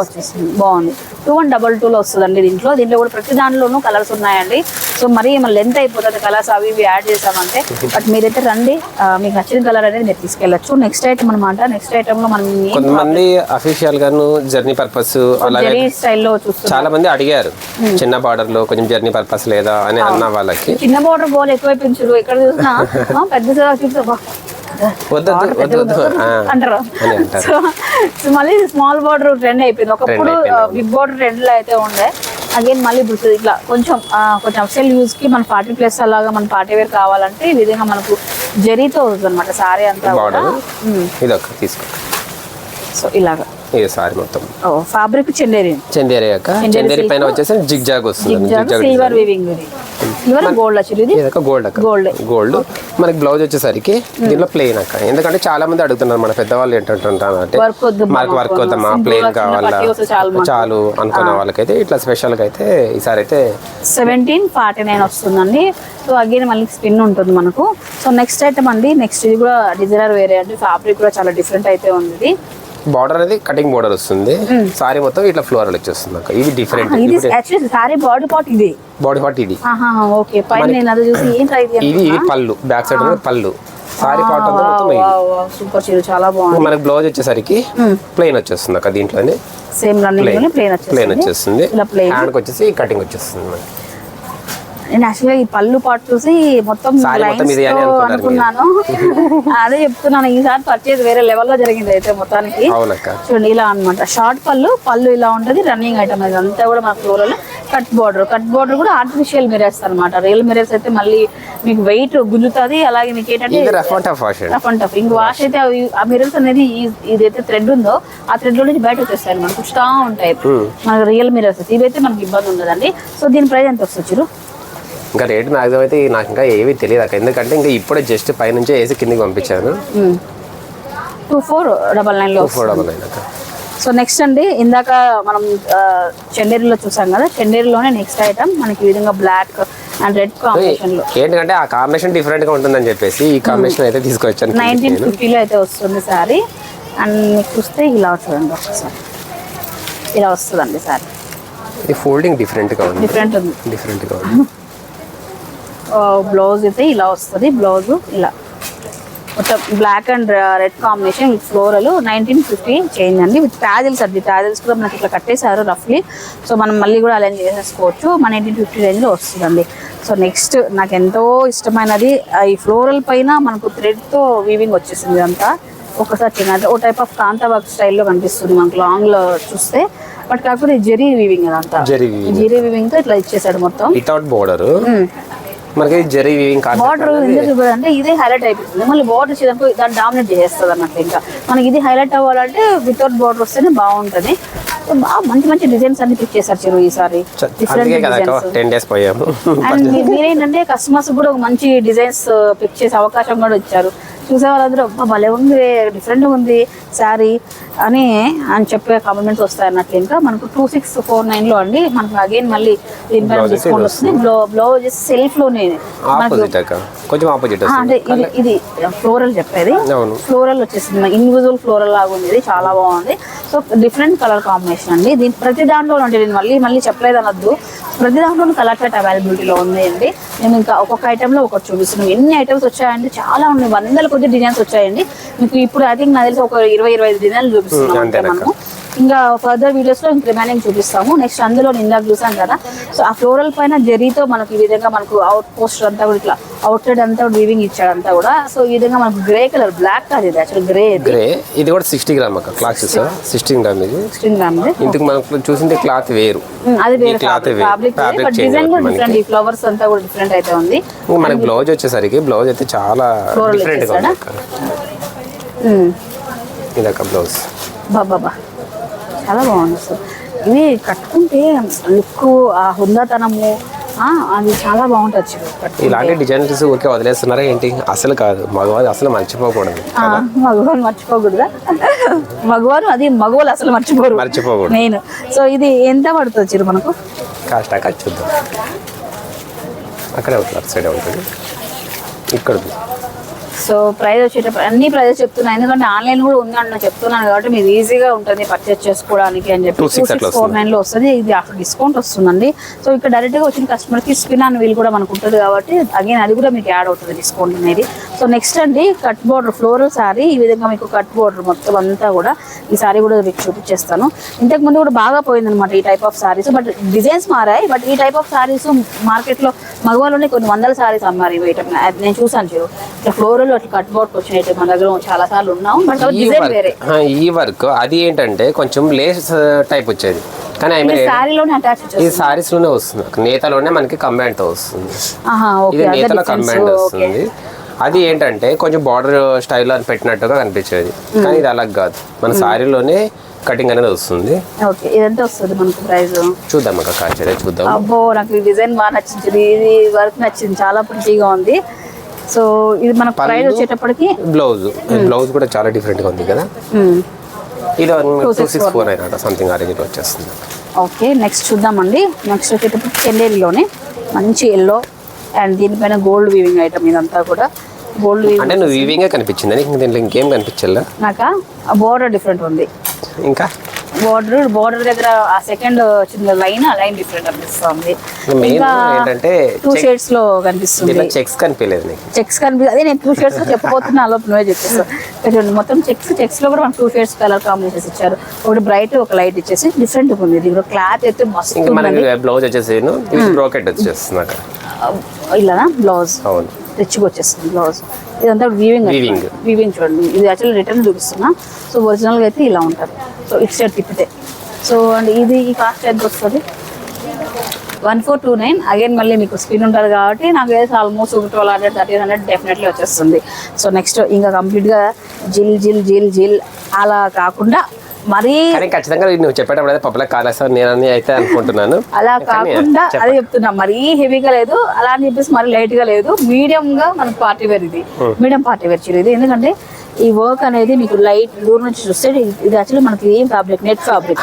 [SPEAKER 1] వచ్చేసింది. బాగుంది. టూ వన్ డబల్ టూ లో వస్తుందండి దీంట్లో. దీంట్లో కూడా ప్రతి దాంట్లోనూ కలర్స్ ఉన్నాయండి. సో మరి మన లెంత్ అయిపోతుంది కలర్స్ అవి ఇవి యాడ్ చేసామంటే బట్ మీరైతే రండి. మీకు నచ్చిన కలర్ అనేది మీరు తీసుకెళ్ళచ్చు. నెక్స్ట్ ఐటమ్ అనమాట నెక్స్ట్ ఐటమ్లో మనం
[SPEAKER 2] కొంతమంది అఫీషియల్ గాను జర్నీ పర్పస్ అలాగే
[SPEAKER 1] స్టైల్లో చూస్తున్నాం.
[SPEAKER 2] చాలా మంది అడిగారు. చిన్న బార్డర్లో కొంచెం జర్నీ పర్పస్ లేదా అని అన్న వాళ్ళకి.
[SPEAKER 1] చిన్న బోర్డర్ గోల్ ఎక్కువైపించరు ఎక్కడ చూసినా పెద్ద అంటారు. సో మళ్ళీ స్మాల్ బార్డర్ ట్రెండ్ అయిపోయింది. ఒకప్పుడు. బిగ్ బార్డర్ ట్రెండ్లో అయితే ఉండే. అగైన్ మళ్ళీ ఇప్పుడు ఇట్లా కొంచెం కొంచెం అఫ్సెల్ యూజ్కి మన పార్టీ ప్లేస్ అలాగా మన పార్టీ వేర్ కావాలంటే ఈ విధంగా మనకు జరీతో వస్తుంది అనమాట సారీ అంతా కూడా. సో ఇలాగా.
[SPEAKER 2] ఇది సారీ మొత్తం.
[SPEAKER 1] ఓ ఫ్యాబ్రిక్ చెండేరి
[SPEAKER 2] చందేరి యొక్క. చందేరి పైన వచ్చేసి జిగ్ జాగ్ వస్తుంది.
[SPEAKER 1] సిల్వర్ వీవింగ్ సిల్వర్ గోల్డ్ వచ్చింది ఇది.
[SPEAKER 2] గోల్డ్ అక్క.
[SPEAKER 1] Gold.
[SPEAKER 2] గోల్డ్ మనకి బ్లౌజ్ వచ్చేసరికి దీంట్లో ప్లెయిన్ అక్క. ఎందుకంటే చాలా మంది అడుగుతున్నారు మన పెద్దవాళ్ళు అంటే
[SPEAKER 1] వద్దు
[SPEAKER 2] మనకు. వర్క్
[SPEAKER 1] Simple
[SPEAKER 2] ప్లెయిన్ కావాలా?
[SPEAKER 1] చాలు
[SPEAKER 2] అనుకున్న వాళ్ళకైతే ఇట్లా స్పెషల్గా అయితే ఈసారి అయితే
[SPEAKER 1] సెవెంటీన్ ఫార్టీ నైన్ వస్తుందండి. సో అగైన్ మళ్ళీ స్పిన్ ఉంటుంది మనకు. సో నెక్స్ట్ ఐటమ్ అండి. నెక్స్ట్ ఇది కూడా డిజైనర్ వేరే అండి. ఫ్యాబ్రిక్ కూడా చాలా డిఫరెంట్ అయితే ఉంది
[SPEAKER 2] బార్డర్ అనేది కటింగ్ బార్డర్ వస్తుంది. సారీ మొత్తం ఇట్లా ఫ్లోరల్ వచ్చేస్తుంది అక్క. ఇది డిఫరెంట్
[SPEAKER 1] సారీ బాడీ పార్ట్ ఇది.
[SPEAKER 2] బాడీ పార్ట్ ఇది.
[SPEAKER 1] ఓకే పైన నేను అది చూసి ఏం ట్రై
[SPEAKER 2] ఇది ఇది పళ్ళు. బ్యాక్ సైడ్ పళ్ళు. సారీ పార్ట్ మొత్తం
[SPEAKER 1] సూపర్ చీర చాలా బాగుంది.
[SPEAKER 2] మనకి బ్లౌజ్ వచ్చేసరికి ప్లెయిన్ వచ్చేస్తుంది అక్క దీంట్లోనే.
[SPEAKER 1] సేమ్
[SPEAKER 2] ప్లెయిన్
[SPEAKER 1] వచ్చేసింది
[SPEAKER 2] వచ్చేస్తుంది. హ్యాండ్కి వచ్చేసి కటింగ్ వచ్చేస్తుంది మనకి.
[SPEAKER 1] నేను యాక్చువల్గా ఈ పళ్ళు పాటు చూసి మొత్తం అనుకున్నాను. అదే చెప్తున్నాను ఈసారి పర్చేజ్ వేరే లెవెల్లో జరిగింది అయితే మొత్తానికి. చూడండి ఇలా అన్నమాట. షార్ట్ పళ్ళు పళ్ళు ఇలా ఉంటుంది రన్నింగ్ ఐటమ్ ఇది. అంతా కూడా మన floral cut border cut border కూడా ఆర్టిఫిషియల్ మిరర్స్ అన్నమాట. రియల్ మిరర్స్ అయితే మళ్ళీ మీకు వెయిట్ గుంజుతుంది. అలాగే మీకు ఏంటంటే
[SPEAKER 2] రఫ్ అండ్. టఫ్
[SPEAKER 1] ఇంక వాష్ అయితే ఆ మిరర్స్ అనేది ఇదైతే థ్రెడ్ ఉందో ఆ థ్రెడ్లో నుంచి బయట వచ్చేస్తాయి మనకు కుచ్చుతా ఉంటాయి. మనకు రియల్ మిరర్స్ ఇవైతే మనకి ఇబ్బంది ఉండదండి. సో దీని ప్రైస్ ఎంత వస్తుంది
[SPEAKER 2] ఇంకా రేట్ మ్యాక్సిమం అయితే నాకు ఇంకా ఏవి తెలియదు అక్క. ఎందుకంటే ఇంకా ఇప్పుడే జస్ట్ పైనుంచే వేసి కిందికి పంపించాను.
[SPEAKER 1] టూ ఫోర్ డబల్ నైన్లో
[SPEAKER 2] ఫోర్ డబల్ నైన్ అక్క.
[SPEAKER 1] సో నెక్స్ట్ అండి ఇందాక మనం చందేరిలో చూసాం కదా చందేరిలోనే నెక్స్ట్ ఐటమ్ మనకి ఈ విధంగా బ్లాక్ అండ్ రెడ్ కాంబినేషన్లో.
[SPEAKER 2] ఏంటంటే ఆ కాంబినేషన్ డిఫరెంట్గా ఉంటుందని చెప్పేసి ఈ కాంబినేషన్ అయితే తీసుకొచ్చాను
[SPEAKER 1] నైన్టీన్
[SPEAKER 2] నేను.
[SPEAKER 1] ఫిఫ్టీలో అయితే వస్తుంది సారీ. అండ్ మీకు చూస్తే ఇలా వస్తుందండి ఒకసారి. ఇలా వస్తుందండి సారీ.
[SPEAKER 2] ఇది ఫోల్డింగ్ డిఫరెంట్గా ఉంది.
[SPEAKER 1] డిఫరెంట్ ఉంది.
[SPEAKER 2] డిఫరెంట్గా ఉంది.
[SPEAKER 1] బ్లౌజ్ అయితే ఇలా వస్తుంది. బ్లౌజ్ ఇలా. మొత్తం black and red combination with floral nineteen fifty change అండి. విత్ టాజిల్స్ అండి. టాజిల్స్ కూడా మనకి ఇట్లా కట్టేశారు రఫ్లీ సో మనం మళ్ళీ కూడా అలైన్ చేసేసుకోవచ్చు. మన నైన్టీన్ ఫిఫ్టీ రేంజ్లో వస్తుందండి. సో నెక్స్ట్ నాకు ఎంతో ఇష్టమైనది ఈ ఫ్లోరల్ పైన మనకు థ్రెడ్తో వీవింగ్ వచ్చేసింది ఇదంతా ఒకసారి చిన్న ఓ టైప్ ఆఫ్ కాంతా వర్క్ స్టైల్లో కనిపిస్తుంది మనకు లాంగ్లో చూస్తే. బట్ కాకపోతే జెరీ వీవింగ్ అదంతా.
[SPEAKER 2] జెరీ
[SPEAKER 1] వీవింగ్తో ఇట్లా ఇచ్చేసాడు మొత్తం.
[SPEAKER 2] వితౌట్ బోర్డర్ మనకి జరీ వీవింగ్
[SPEAKER 1] బార్డర్ ఎందుకు ఇవ్వదు అంటే ఇదే హైలైట్ అయిపోతుంది మళ్ళీ బార్డర్ వచ్చేదానికి దాన్ని డామినేట్ చేస్తుంది అన్నట్లు ఇంకా. మనకి ఇది హైలైట్ అవ్వాలంటే వితౌట్ బార్డర్ వస్తేనే బాగుంటది. బాగా మంచి మంచి డిజైన్స్ అన్ని పిక్ చేశారు చిరు ఈసారి.
[SPEAKER 2] టెన్ డేస్ పోయాము.
[SPEAKER 1] అండ్ మీరేంటంటే కస్టమర్స్ కూడా మంచి డిజైన్స్ పిక్ చేసే అవకాశం కూడా ఇచ్చారు. చూసే వాళ్ళందరూ భలే ఉంది డిఫరెంట్గా ఉంది శారీ అని అని చెప్పే కాంప్లిమెంట్స్ వస్తాయి అన్నట్లు. ఇంకా మనకు టూ సిక్స్ ఫోర్ నైన్లో అండి మనకు అగైన్ మళ్ళీ దీనిపైన డిస్కౌంట్ వస్తుంది. బ్లౌ బ్లౌజ్ సెల్ఫ్లోనే మనకు
[SPEAKER 2] కొంచెం ఆపోజిట్
[SPEAKER 1] అంటే ఇది ఇది ఫ్లోరల్ చెప్పేది. ఫ్లోరల్ వచ్చేసింది. ఇన్విజువల్ ఫ్లోరల్ లాగా ఉంది ఇది చాలా బాగుంది. సో డిఫరెంట్ కలర్ కాంబినేషన్ అండి. దీని ప్రతి దాంట్లో అంటే నేను మళ్ళీ మళ్ళీ చెప్పలేదు అనొద్దు ప్రతి దాంట్లో కలర్ చాట్ అవైలబిలిటీలో ఉంది అండి నేను ఇంకా ఒక్కొక్క ఐటెంలో ఒకటి చూపిస్తున్నాను. ఎన్ని ఐటమ్స్ వచ్చాయండి? చాలా ఉన్నాయి. వందల కొద్ది డిజైన్స్ వచ్చాయండి. మీకు ఇప్పుడు ఐ థింక్ నాకు తెలిసి ఒక ఇరవై ఇరవై ఐదు డిజైన్లు చూపిస్తున్నాం అంతే
[SPEAKER 2] అంతేనక్క.
[SPEAKER 1] మనము. ఇంకా ఫర్దర్ వీడియోస్లో ఇంకా రిమైనింగ్ చూపిస్తాము. నెక్స్ట్ అందులో ఇందాక చూసాం కదా. సో ఆ ఫ్లోరల్ పైన జరీతో మనకి ఈ విధంగా మనకు అవుట్ పోస్ట్ అంతా కూడా ఇట్లా అవుట్ సైడ్ అంతా వీవింగ్ ఇచ్చాడంతా కూడా. సో ఈ విధంగా మనకు గ్రే కలర్ బ్లాక్ కాదు ఇది యాక్చువల్ గ్రే
[SPEAKER 2] గ్రే ఇది కూడా సిక్స్టీ గ్రామ్ అక్క క్లాత్ సిక్స్టీన్ గ్రామ్ ఇది.
[SPEAKER 1] సిక్స్టీన్ గ్రామ్
[SPEAKER 2] ఇంతకు మనం చూసింది క్లాత్ వేరు.
[SPEAKER 1] అది
[SPEAKER 2] ఈ
[SPEAKER 1] వేరే
[SPEAKER 2] వేరు.
[SPEAKER 1] ఫ్యాబ్రిక్ బట్ డిజైన్ కూడా డిఫరెంట్ ఈ ఫ్లవర్స్ అంతా కూడా డిఫరెంట్ అయితే ఉంది.
[SPEAKER 2] మనకి బ్లౌజ్ వచ్చేసరికి బ్లౌజ్ అయితే చాలా డిఫరెంట్గా ఉంది అక్క.
[SPEAKER 1] ఉమ్.
[SPEAKER 2] ఇది అక్క బ్లౌజ్
[SPEAKER 1] బాబా చాలా బాగుంది అసలు ఇవి కట్టుకుంటే లుక్ ఆ హుందాతనము అది చాలా బాగుంటుంది.
[SPEAKER 2] ఇలాంటి డిజైన్స్ ఊరికే వదిలేస్తున్నారా ఏంటి? అసలు కాదు. మగవాళ్ళు అసలు మర్చిపోకూడదు
[SPEAKER 1] మగవారు మర్చిపోకూడదా? మగవారు అది మగవాళ్ళు అసలు మర్చిపోరు.
[SPEAKER 2] మర్చిపోకూడదు.
[SPEAKER 1] నేను సో ఇది ఎంత పడుతుంది చిరు మనకు?
[SPEAKER 2] కాస్ట్ అక్క చూద్దాం. అక్కడే అటు సైడ్ ఉంటుంది. ఇక్కడ.
[SPEAKER 1] సో ప్రైస్ వచ్చేటప్పుడు అన్ని ప్రైజెస్ చెప్తున్నాను ఎందుకంటే ఆన్లైన్ కూడా ఉంది అన్న చెప్తున్నాను కాబట్టి మీరు ఈజీగా ఉంటుంది పర్చేస్ చేసుకోవడానికి అని చెప్పి టూ సిక్స్ ఫోర్ నైన్లో వస్తుంది. ఇది ఆఫ్టర్ డిస్కౌంట్ వస్తుందండి. సో ఇక్కడ డైరెక్ట్గా వచ్చిన కస్టమర్కి స్పిన్ అండ్ వీల్ కూడా మనకు ఉంటుంది కాబట్టి అగైన్ అది కూడా మీకు యాడ్ అవుతుంది డిస్కౌంట్ అనేది. సో నెక్స్ట్ అండి కట్ బోర్డర్ ఫ్లోరల్ సారీ ఈ విధంగా మీకు కట్ బోర్డర్ మొత్తం అంతా కూడా ఈ సారీ కూడా మీకు చూపించేస్తాను. ఇంతకు ముందు కూడా బాగా పోయింది అనమాట ఈ type of sarees but designs మారాయి. బట్ ఈ టైప్ ఆఫ్ సారీస్ మార్కెట్లో మగవాళ్ళలోనే కొన్ని వందల సారీస్ అమ్మారు ఇవి నేను చూసాను చూడు. ఇట్లా ఫ్లోరల్ అట్లా కట్ బోర్డ్ వచ్చినట్టు మన దగ్గర చాలా సార్లు ఉన్నాం బట్
[SPEAKER 2] ఈ
[SPEAKER 1] డిజైన్ వేరే.
[SPEAKER 2] వర్క్ ఆ, ఈ వర్క్ అది ఏంటంటే కొంచెం లేస్ టైప్ వచ్చేది. కానీ ఐ మీన్ ఈ సారీస్లోనే వస్తుంది. నేతలోనే మనకి కంబైండ్తో వస్తుంది. ఇది నేతలో కంబైండ్ వస్తుంది. అది ఏంటంటే కొంచెం బార్డర్ స్టైల్లో అని పెట్టినట్టుగా కనిపించేది. కానీ ఇది అలా కాదు. మన సారీలోనే కటింగ్ అనేది వస్తుంది.
[SPEAKER 1] ఓకే. ఇదంతా వస్తుంది మనకు ప్రైస్
[SPEAKER 2] చూద్దాం అక్క కాచేదే చూద్దాం.
[SPEAKER 1] అబ్బో నాకు ఈ డిజైన్ బాగా నచ్చింది. ఇది వర్క్ నచ్చింది. చాలా ప్రిటీగా ఉంది. సో ఇది మనకు ప్రైస్. వచ్చేటప్పటికి
[SPEAKER 2] బ్లౌజ్. బ్లౌజ్ కూడా చాలా డిఫరెంట్గా ఉంది కదా. ఇది టూ సిక్స్ ఫోర్ అయినా సంథింగ్ ఆ రేంజ్ వచ్చేస్తుంది.
[SPEAKER 1] ఓకే నెక్స్ట్ చూద్దామండి. నెక్స్ట్ వచ్చేటప్పుడు చెందేరిలోనే మంచి ఎల్లో అండ్ దీనిపైన గోల్డ్ వీవింగ్ ఐటమ్ ఇదంతా కూడా. గోల్డ్ వీవింగ్
[SPEAKER 2] అంటే నువ్వు వీవింగ్ కనిపించింది? నీకు దీంట్లో ఇంకేం కనిపించల్లా
[SPEAKER 1] నాక? బోర్డర్ డిఫరెంట్ ఉంది.
[SPEAKER 2] ఇంకా?
[SPEAKER 1] బోర్డర్ బోర్డర్ దగ్గర ఆ సెకండ్ చిన్న లైన్ ఆ లైన్ డిఫరెంట్ అనిపిస్తుంది. ఇంకా
[SPEAKER 2] ఏంటంటే
[SPEAKER 1] టూ షేడ్స్లో కనిపిస్తుంది.
[SPEAKER 2] చెక్స్ కనిపించలేదు
[SPEAKER 1] చెక్స్ కనిపి అదే నేను టూ షేడ్స్లో చెప్పబోతున్నా అలా నువ్వే చెప్పేస్తా ఇక్కడ చూడండి మొత్తం చెక్స్ చెక్స్లో కూడా మనకు టూ షేడ్స్ కలర్ కాంబినేషన్స్ ఇచ్చారు. ఒకటి బ్రైట్ ఒక లైట్ ఇచ్చేసి డిఫరెంట్ ఉంది. దీంట్లో క్లాత్ అయితే మస్తు
[SPEAKER 2] బ్లౌజ్ వచ్చేసి బ్రోకెట్ వచ్చేస్తుంది
[SPEAKER 1] ఇలానా? బ్లౌజ్
[SPEAKER 2] అవును.
[SPEAKER 1] రిచ్గా వచ్చేస్తుంది బ్లౌజ్. ఇదంతా వీవింగ్. వీవింగ్ చూడండి. ఇది యాక్చువల్లీ రిటర్న్ చూపిస్తున్నా. సో ఒరిజినల్గా అయితే ఇలా ఉంటుంది. సో ఇటు సైడ్ తిప్పితే. సో అండ్ ఇది ఈ కాస్ట్ ఎంత వస్తుంది? One four two nine again మళ్ళీ మీకు స్క్రీన్ ఉంటుంది కాబట్టి నాకు ఆల్మోస్ట్ ఒక twelve hundred thirteen hundred definitely వచ్చేస్తుంది. సో నెక్స్ట్ ఇంకా కంప్లీట్గా జిల్ జిల్ జిల్ జిల్ అలా కాకుండా మరీ
[SPEAKER 2] ఖచ్చితంగా నువ్వు చెప్పేటప్పుడు అయితే పప్పులకు కాలేస్తావు నేనని అయితే అనుకుంటున్నాను.
[SPEAKER 1] అలా కాకుండా అదే చెప్తున్నా మరీ హెవీగా లేదు అలా అని చెప్పేసి మరీ లైట్గా లేదు. మీడియం గా మనకు పార్టీ వేర్ ఇది. మీడియం పార్టీ వేర్ చీర ఇది. ఎందుకంటే ఈ వర్క్ అనేది మీకు లైట్ దూరం నుంచి చూస్తే ఇది- యాక్చువల్లీ మనకి ఏం ఫ్యాబ్రిక్ నెట్ ఫ్యాబ్రిక్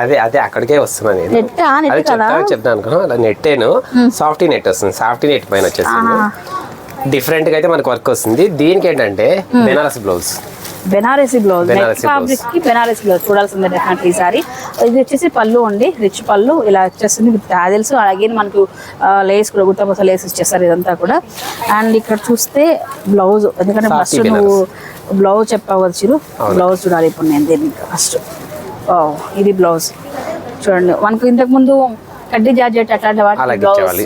[SPEAKER 2] అదే అదే అక్కడికే వస్తున్నా నేను
[SPEAKER 1] నెట్టా నెట్
[SPEAKER 2] అది
[SPEAKER 1] కదా?
[SPEAKER 2] చెప్తా చెప్తాను అలా నెట్టేను సాఫ్టీ నెట్ వస్తుంది. సాఫ్టీ నెట్ పైన వచ్చేసింది డిఫరెంట్గా అయితే మనకు వర్క్ వస్తుంది. దీనికి ఏంటంటే Banaras blouse.
[SPEAKER 1] Banarasi blouse net ఫ్యాబ్రిక్కి Banarasi blouse చూడాల్సిందే డెఫినెట్లీ ఈసారి ఇది వచ్చేసి పళ్ళు అండి. రిచ్ పళ్ళు. ఇలా వచ్చేస్తుంది. విత్ టాజిల్స్ అలాగే మనకు లేస్ కూడా గుట్టపొస లేస్ ఇచ్చేస్తారు ఇదంతా కూడా. అండ్ ఇక్కడ చూస్తే బ్లౌజ్ ఎందుకంటే ఫస్ట్ నువ్వు బ్లౌజ్ చెప్పవచ్చు బ్లౌజ్ చూడాలి ఇప్పుడు నేను దీన్ని ఫస్ట్ ఇది బ్లౌజ్ చూడండి. మనకు ఇంతకు ముందు కడ్డీ జార్జెట్ అట్లాంటి వాటి బ్లౌజ్.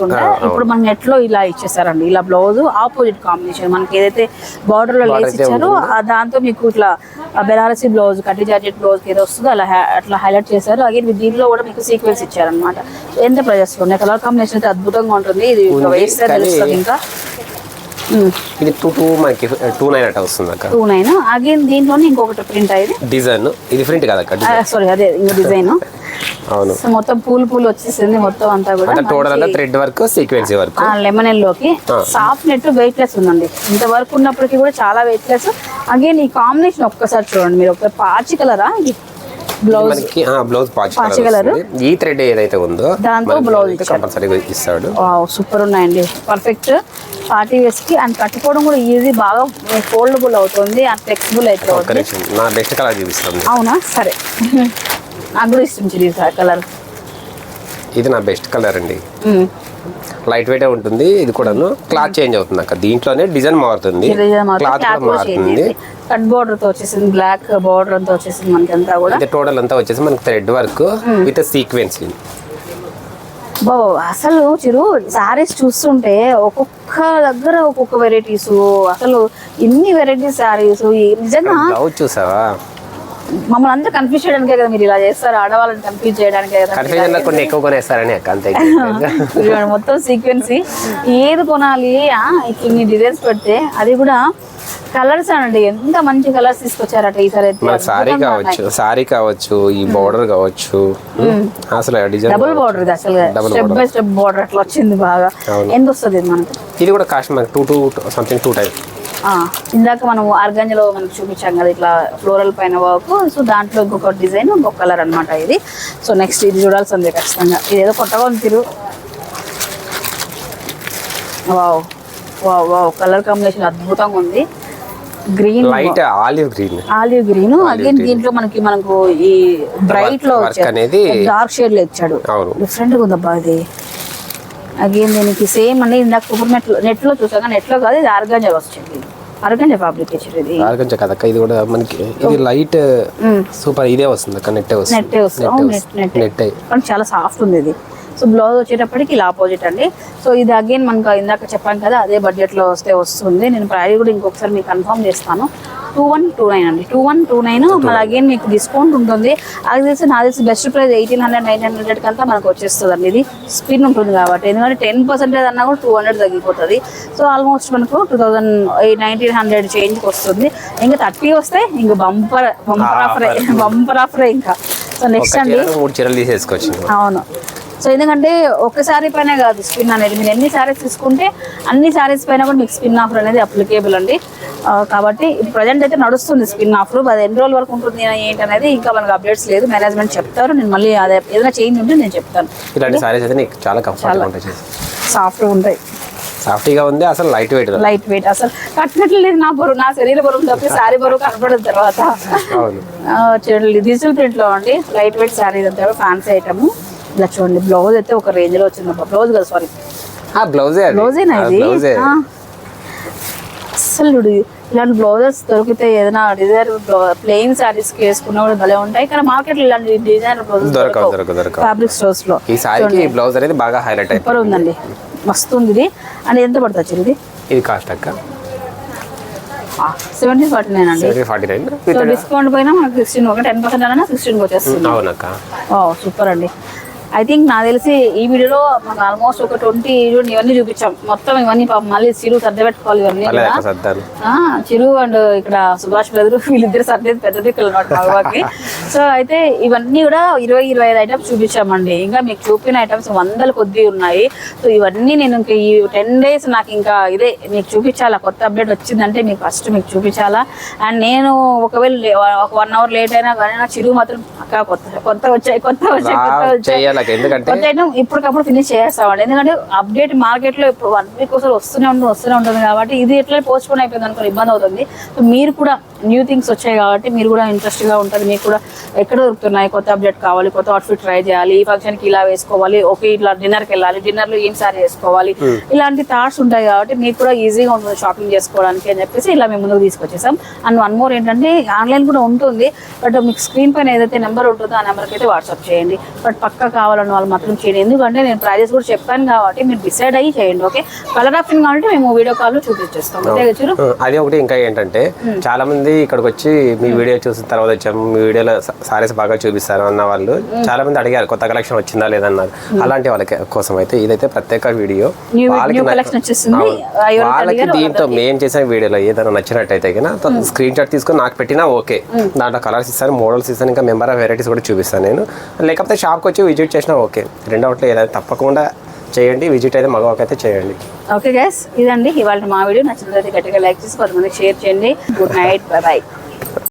[SPEAKER 1] ఇప్పుడు మన నెట్లో ఇలా ఇచ్చేసారండి. ఇలా బ్లౌజ్ ఆపోజిట్ కాంబినేషన్ మనకి ఏదైతే
[SPEAKER 2] బార్డర్లో
[SPEAKER 1] లేస్ ఇచ్చారో దాంతో మీకు ఇట్లా బెనారసీ బ్లౌజ్ కట్టి జార్జెట్ బ్లౌజ్ ఏదో వస్తుందో. అలా అట్లా హైలైట్ చేశారు. అగైన్ దీంట్లో కూడా మీకు సీక్వెన్స్ ఇచ్చారనమాట ఎంత ప్రైజెస్ ఉన్నాయి కలర్ కాంబినేషన్ అయితే అద్భుతంగా ఉంటుంది. ఇది వేస్తే తెలుస్తుంది ఇంకా.
[SPEAKER 2] ఇది టూ టూ మనకి టూ నైన్ వస్తుంది అక్క.
[SPEAKER 1] టూ నైన్ అగైన్ దీంట్లోనే ఇంకొకటి ప్రింట్ అయ్యేది.
[SPEAKER 2] డిజైన్ ఇది ప్రింట్ కాదు అక్క డిజైన్
[SPEAKER 1] సారీ అదే ఇంకో డిజైన్
[SPEAKER 2] అవును.
[SPEAKER 1] సో మొత్తం పూలు పూలు వచ్చేసింది మొత్తం అంతా కూడా.
[SPEAKER 2] టోటల్ అంతా థ్రెడ్ వర్క్ సీక్వెన్సీ వర్క్
[SPEAKER 1] లెమన్లోకి సాఫ్ట్ నెట్ వెయిట్ లెస్ ఉందండి. ఇంత వరకు ఉన్నప్పటికీ కూడా చాలా వెయిట్ లెస్ అగైన్ ఈ కాంబినేషన్ ఒక్కసారి చూడండి మీరు. ఒక పాచి కలరా బ్లౌజ్
[SPEAKER 2] బ్లౌజ్ పాచి కలర్. ఈ థ్రెడ్ ఏదైతే ఉందో
[SPEAKER 1] దాంతో ఇచ్చాడు.
[SPEAKER 2] కంపల్సరీగా ఇస్తాడు.
[SPEAKER 1] సూపర్ ఉన్నాయండి. పర్ఫెక్ట్ పార్టీ వేస్కి అండ్ కట్టుకోవడం కూడా ఈజీ బాగా ఫోల్డబుల్ అవుతుంది అండ్ ఫ్లెక్సిబుల్ అవుతుంది.
[SPEAKER 2] నా బెస్ట్ కలర్ చూపిస్తాను.
[SPEAKER 1] అవునా? సరే. నాకు కూడా ఇష్టం చిరి కలర్.
[SPEAKER 2] ఇది నా బెస్ట్ కలర్ అండి. లైట్ వెయిట్ ఉంటుంది ఇది కూడాను. క్లాత్ చేంజ్ అవుతుంది అక్క దీంట్లోనే డిజైన్ మారుతుంది. క్లాత్ మారుతుంది.
[SPEAKER 1] కట్ బోర్డర్తో వచ్చేసింది బ్లాక్ బోర్డర్తో వచ్చేసింది మనకి అంతా కూడా.
[SPEAKER 2] అయితే టోటల్ అంతా వచ్చేసి మనకి థ్రెడ్ వర్క్ విత్ సీక్వెన్స్
[SPEAKER 1] బాబా అసలు చిరు సారీస్ చూస్తుంటే ఒక్కొక్క దగ్గర ఒక్కొక్క వెరైటీస్ అసలు ఎన్ని వెరైటీస్ సారీస్ నిజంగా
[SPEAKER 2] చూసావా?
[SPEAKER 1] మమ్మల్ని అందరూ కన్ఫ్యూజ్ చేయడానికే కదా మీరు ఇలా చేస్తారు ఆడవాళ్ళని కన్ఫ్యూజ్ చేయడానికే కదా
[SPEAKER 2] కన్ఫ్యూజన్ కొన్ని ఎక్కువ కొనేస్తారని అక్క అంతే
[SPEAKER 1] ఇదిగోండి, మొత్తం సీక్వెన్స్ ఏది కొనాలి? ఇన్ని డిజైన్స్ పెడితే అది కూడా కలర్స్ అనండి. ఎంత మంచి కలర్స్ తీసుకొచ్చారట ఈసారి
[SPEAKER 2] సారీ. కావచ్చు సారీ కావచ్చు ఈ బోర్డర్ కావచ్చు అసలు డిజైన్
[SPEAKER 1] డబుల్ బార్డర్ అసలు. స్టెప్ బై స్టెప్ బార్డర్ అట్లా వచ్చింది బాగా. ఎంత వస్తుంది మనకి?
[SPEAKER 2] ఇది కూడా కాస్ట్ మనకి two two something two type
[SPEAKER 1] ఇందాక మనం ఆర్గంజలో మనకు చూపించాం కదా ఇట్లా ఫ్లోరల్ పైన వర్క్ సో దాంట్లో ఇంకొక డిజైన్ ఇంకొక కలర్ అన్నమాట ఇది. సో నెక్స్ట్ ఇది చూడాల్సిందే ఖచ్చితంగా. ఇది ఏదో కొత్తగా ఉంది తిరు. Wow wow wow colour combination అద్భుతంగా ఉంది. Green
[SPEAKER 2] light olive green
[SPEAKER 1] olive green again దీంట్లో మనకి మనకు ఈ
[SPEAKER 2] బ్రైట్లో అనేది-
[SPEAKER 1] డార్క్ షేడ్లో ఇచ్చాడు. డిఫరెంట్గా ఉందబ్బా ఇది. అగైన్ దీనికి సేమ్ అండి ఇందాక సూపర్ నెట్లో నెట్లో చూసాక నెట్లో కాదు ఇది ఆర్గాంజా వచ్చింది ఆర్గాంజా ఫ్యాబ్రిక్ ఇచ్చారు ఇది
[SPEAKER 2] ఆర్గంజ కదక్క ఇది కూడా మనకి ఇది లైట్ సూపర్ ఇదే వస్తుంది. నెట్టే వస్తుంది.
[SPEAKER 1] నెట్టే వస్తుంది. నెట్ నెట్
[SPEAKER 2] నెట్టే.
[SPEAKER 1] చాలా సాఫ్ట్ ఉంది ఇది. సో బ్లౌజ్ వచ్చేటప్పటికి ఇలా ఆపోజిట్ అండి. సో ఇది అగైన్ మనకు ఇందాక చెప్పాను కదా అదే బడ్జెట్లో వస్తే వస్తుంది. నేను ప్రైస్ కూడా ఇంకొకసారి మీకు కన్ఫర్మ్ చేస్తాను. టూ వన్ టూ నైన్ అండి. టూ వన్ టూ నైన్ మళ్ళీ అగైన్ మీకు డిస్కౌంట్ ఉంటుంది. అది తెలిసి నాకు తెలిసి best price eighteen hundred nine hundred కంతా మనకు వచ్చేస్తుంది అండి ఇది స్పిన్ ఉంటుంది కాబట్టి. ఎందుకంటే టెన్ పర్సెంటేజ్ అన్నా కూడా టూ హండ్రెడ్ తగ్గిపోతుంది. సో ఆల్మోస్ట్ మనకు టూ థౌసండ్ నైన్టీన్ హండ్రెడ్ చేంజ్కి వస్తుంది. ఇంకా థర్టీ వస్తే ఇంకా బంపర్ బంపర్ ఆఫరే బంపర్ ఆఫరే ఇంకా. సో నెక్స్ట్ అండి.
[SPEAKER 2] చీర మూడు చీరలు తీసేసుకోవచ్చు.
[SPEAKER 1] అవును. సో ఎందుకంటే ఒక సారీ పైన కాదు స్పిన్ అనేది. మీరు ఎన్ని సారీస్ తీసుకుంటే అన్ని సారీస్ పైన కూడా మీకు స్పిన్ ఆఫర్ అనేది అప్లికేబుల్ అండి. కాబట్టి ప్రజెంట్ అయితే నడుస్తుంది స్పిన్ ఆఫర్. అది ఎన్ని రోజుల వరకు ఉంటుంది ఏంటి అనేది ఇంకా మనకు అప్డేట్స్ లేదు. మేనేజ్మెంట్ చెప్తారు. నేను మళ్ళీ అదే ఏదైనా చేంజ్ ఉంటే నేను చెప్తాను.
[SPEAKER 2] ఇలాంటి సారీస్ అయితే నీకు చాలా కంఫర్ట్గా ఉంటాయి
[SPEAKER 1] సాఫ్ట్గా ఉంటాయి.
[SPEAKER 2] సాఫ్టీగా ఉంది అసలు లైట్ వెయిట్
[SPEAKER 1] లైట్ వెయిట్ అసలు కట్టినట్లు లేదు నా బరువు నా శరీర బరువు తప్పి సారీ బరువు కనపడిన తర్వాత. చూడండి డిజిటల్ ప్రింట్లో అండి లైట్ వెయిట్ శారీ అంతా ఫ్యాన్సీ ఐటమ్ ఇలా చూడండి బ్లౌజ్ అయితే ఒక రేంజ్లో వచ్చింది బ్లౌజ్ కదా సారీ
[SPEAKER 2] బ్లౌజే.
[SPEAKER 1] బ్లౌజేనా ఇది? చూడు, ఇలాంటి బ్లౌజెస్ దొరికితే ఏదైనా డిజైన్ ప్లెయిన్ సారీస్కి వేసుకున్నా కూడా భలే ఉంటాయి. కానీ మార్కెట్లో ఇలాంటి డిజైన్
[SPEAKER 2] దొరకవు, దొరకవు, దొరకవు.
[SPEAKER 1] ఫ్యాబ్రిక్ స్టోర్స్లో.
[SPEAKER 2] ఈ సారీకి ఈ బ్లౌజ్ అనేది బాగా హైలైట్
[SPEAKER 1] సూపర్ ఉందండి. మస్తు ఉంది ఇది. అండ్ ఎంత పడుతుంది ఇది?
[SPEAKER 2] ఇది కాస్ట్ అక్క?
[SPEAKER 1] సెవెంటీ ఫార్టీ నైన్ అండి.
[SPEAKER 2] ఫార్టీ నైన్
[SPEAKER 1] సో డిస్కౌంట్ పైన మనకి సిక్స్టీన్ ఒక టెన్ పర్సెంట్ అయినా సిక్స్టీన్ వచ్చేస్తుంది.
[SPEAKER 2] అవునక్క.
[SPEAKER 1] ఓ సూపర్ అండి. ఐ థింక్ నాకు తెలిసి ఈ వీడియోలో మనకు ఆల్మోస్ట్ ఒక ట్వంటీ ఇవన్నీ చూపించాం. మొత్తం ఇవన్నీ పాపం మళ్ళీ చిరు సర్ది పెట్టుకోవాలి ఇవన్నీ చిరు అండ్ ఇక్కడ సుభాష్ బ్రదర్ వీళ్ళిద్దరు సర్దేది పెద్ద దిక్కులు అనమాట మగవాకి సో అయితే ఇవన్నీ కూడా ఇరవై ఇరవై ఐదు ఐటమ్స్ చూపించామండి. ఇంకా మీకు చూపిన ఐటమ్స్ వందల కొద్ది ఉన్నాయి. సో ఇవన్నీ నేను ఇంకా ఈ టెన్ డేస్ నాకు ఇంకా ఇదే మీకు చూపించాలా? కొత్త అప్డేట్ వచ్చిందంటే మీకు ఫస్ట్ మీకు చూపించాలా? అండ్ నేను ఒకవేళ ఒక వన్ అవర్ లేట్ అయినా కానీ నా చిరు మాత్రం అక్క కొత్త కొత్త వచ్చాయి కొత్త వచ్చాయి కొత్త వచ్చాయి.
[SPEAKER 2] అక్క. ఎందుకంటే
[SPEAKER 1] ఇప్పటికప్పుడు ఫినిష్ చేస్తామండి ఎందుకంటే అప్డేట్ మార్కెట్లో ఇప్పుడు వన్ వీక్ ఒకసారి వస్తూనే ఉంటుంది వస్తూనే ఉంటుంది కాబట్టి ఇది ఎట్లా పోస్ట్ పోన్ అయిపోయింది అనుకో ఇబ్బంది అవుతుంది. సో మీరు కూడా న్యూ థింగ్స్ వచ్చాయి కాబట్టి మీరు కూడా ఇంట్రెస్ట్గా ఉంటుంది. మీకు కూడా ఎక్కడ దొరుకుతున్నాయి? కొత్త అప్డేట్ కావాలి కొత్త అవుట్ఫిట్ ట్రై చేయాలి ఈ ఫంక్షన్కి ఇలా వేసుకోవాలి ఓకే ఇట్లా డిన్నర్కి వెళ్ళాలి డిన్నర్లో ఏం సారీ వేసుకోవాలి? ఇలాంటి థాట్స్ ఉంటాయి కాబట్టి మీకు కూడా ఈజీగా ఉంటుంది షాపింగ్ చేసుకోవడానికి అని చెప్పేసి ఇలా మేము ముందుకు తీసుకొచ్చేసాం. అండ్ వన్ మోర్ ఏంటంటే ఆన్లైన్ కూడా ఉంటుంది బట్ మీకు స్క్రీన్ పైన ఏదైతే నెంబర్ ఉంటుందో ఆ నెంబర్కి అయితే వాట్సాప్ చేయండి. బట్ పక్కా కావాలన్న వాళ్ళు మాత్రం చేయండి. ఎందుకంటే నేను ప్రైజెస్ కూడా చెప్పాను కాబట్టి మీరు డిసైడ్ అయ్యి చేయండి ఓకే కలర్ ఆప్షన్ కావాలంటే మేము వీడియో కాల్లో చూపించేస్తాం.
[SPEAKER 2] అది ఒకటి ఇంకా ఏంటంటే చాలా మంది ఇక్కడికి వచ్చి మీ వీడియో చూసిన తర్వాత వచ్చాము మీ వీడియోలో సారీస్ బాగా చూపిస్తారు అన్న వాళ్ళు చాలా మంది అడిగారు కొత్త కలెక్షన్ వచ్చిందా లేదన్నారు అలాంటి వాళ్ళకి కోసం అయితే ఇదైతే ప్రత్యేక వీడియో వాళ్ళకి దీంతో మేము చేసిన వీడియోలో ఏదైనా నచ్చినట్టయితే కనుక స్క్రీన్ షాట్ తీసుకొని నాకు పెట్టినా ఓకే. దాంట్లో కలర్స్ ఇస్తాను మోడల్స్ ఇస్తాను ఇంకా మెంబర్ ఆఫ్ వెరైటీస్ కూడా చూపిస్తాను నేను. లేకపోతే షాప్కి వచ్చి విజిట్ చేసినా ఓకే. రెండు ఏదైనా తప్పకుండా చేయండి. విజిట్ అయితే మగవాకైతే చేయండి.
[SPEAKER 1] ఓకే గైస్ ఇదండి. ఇవాళ మా వీడియో నచ్చినట్లయితే గట్టిగా లైక్ చేసి కొంతమంది షేర్ చేయండి. Good night by by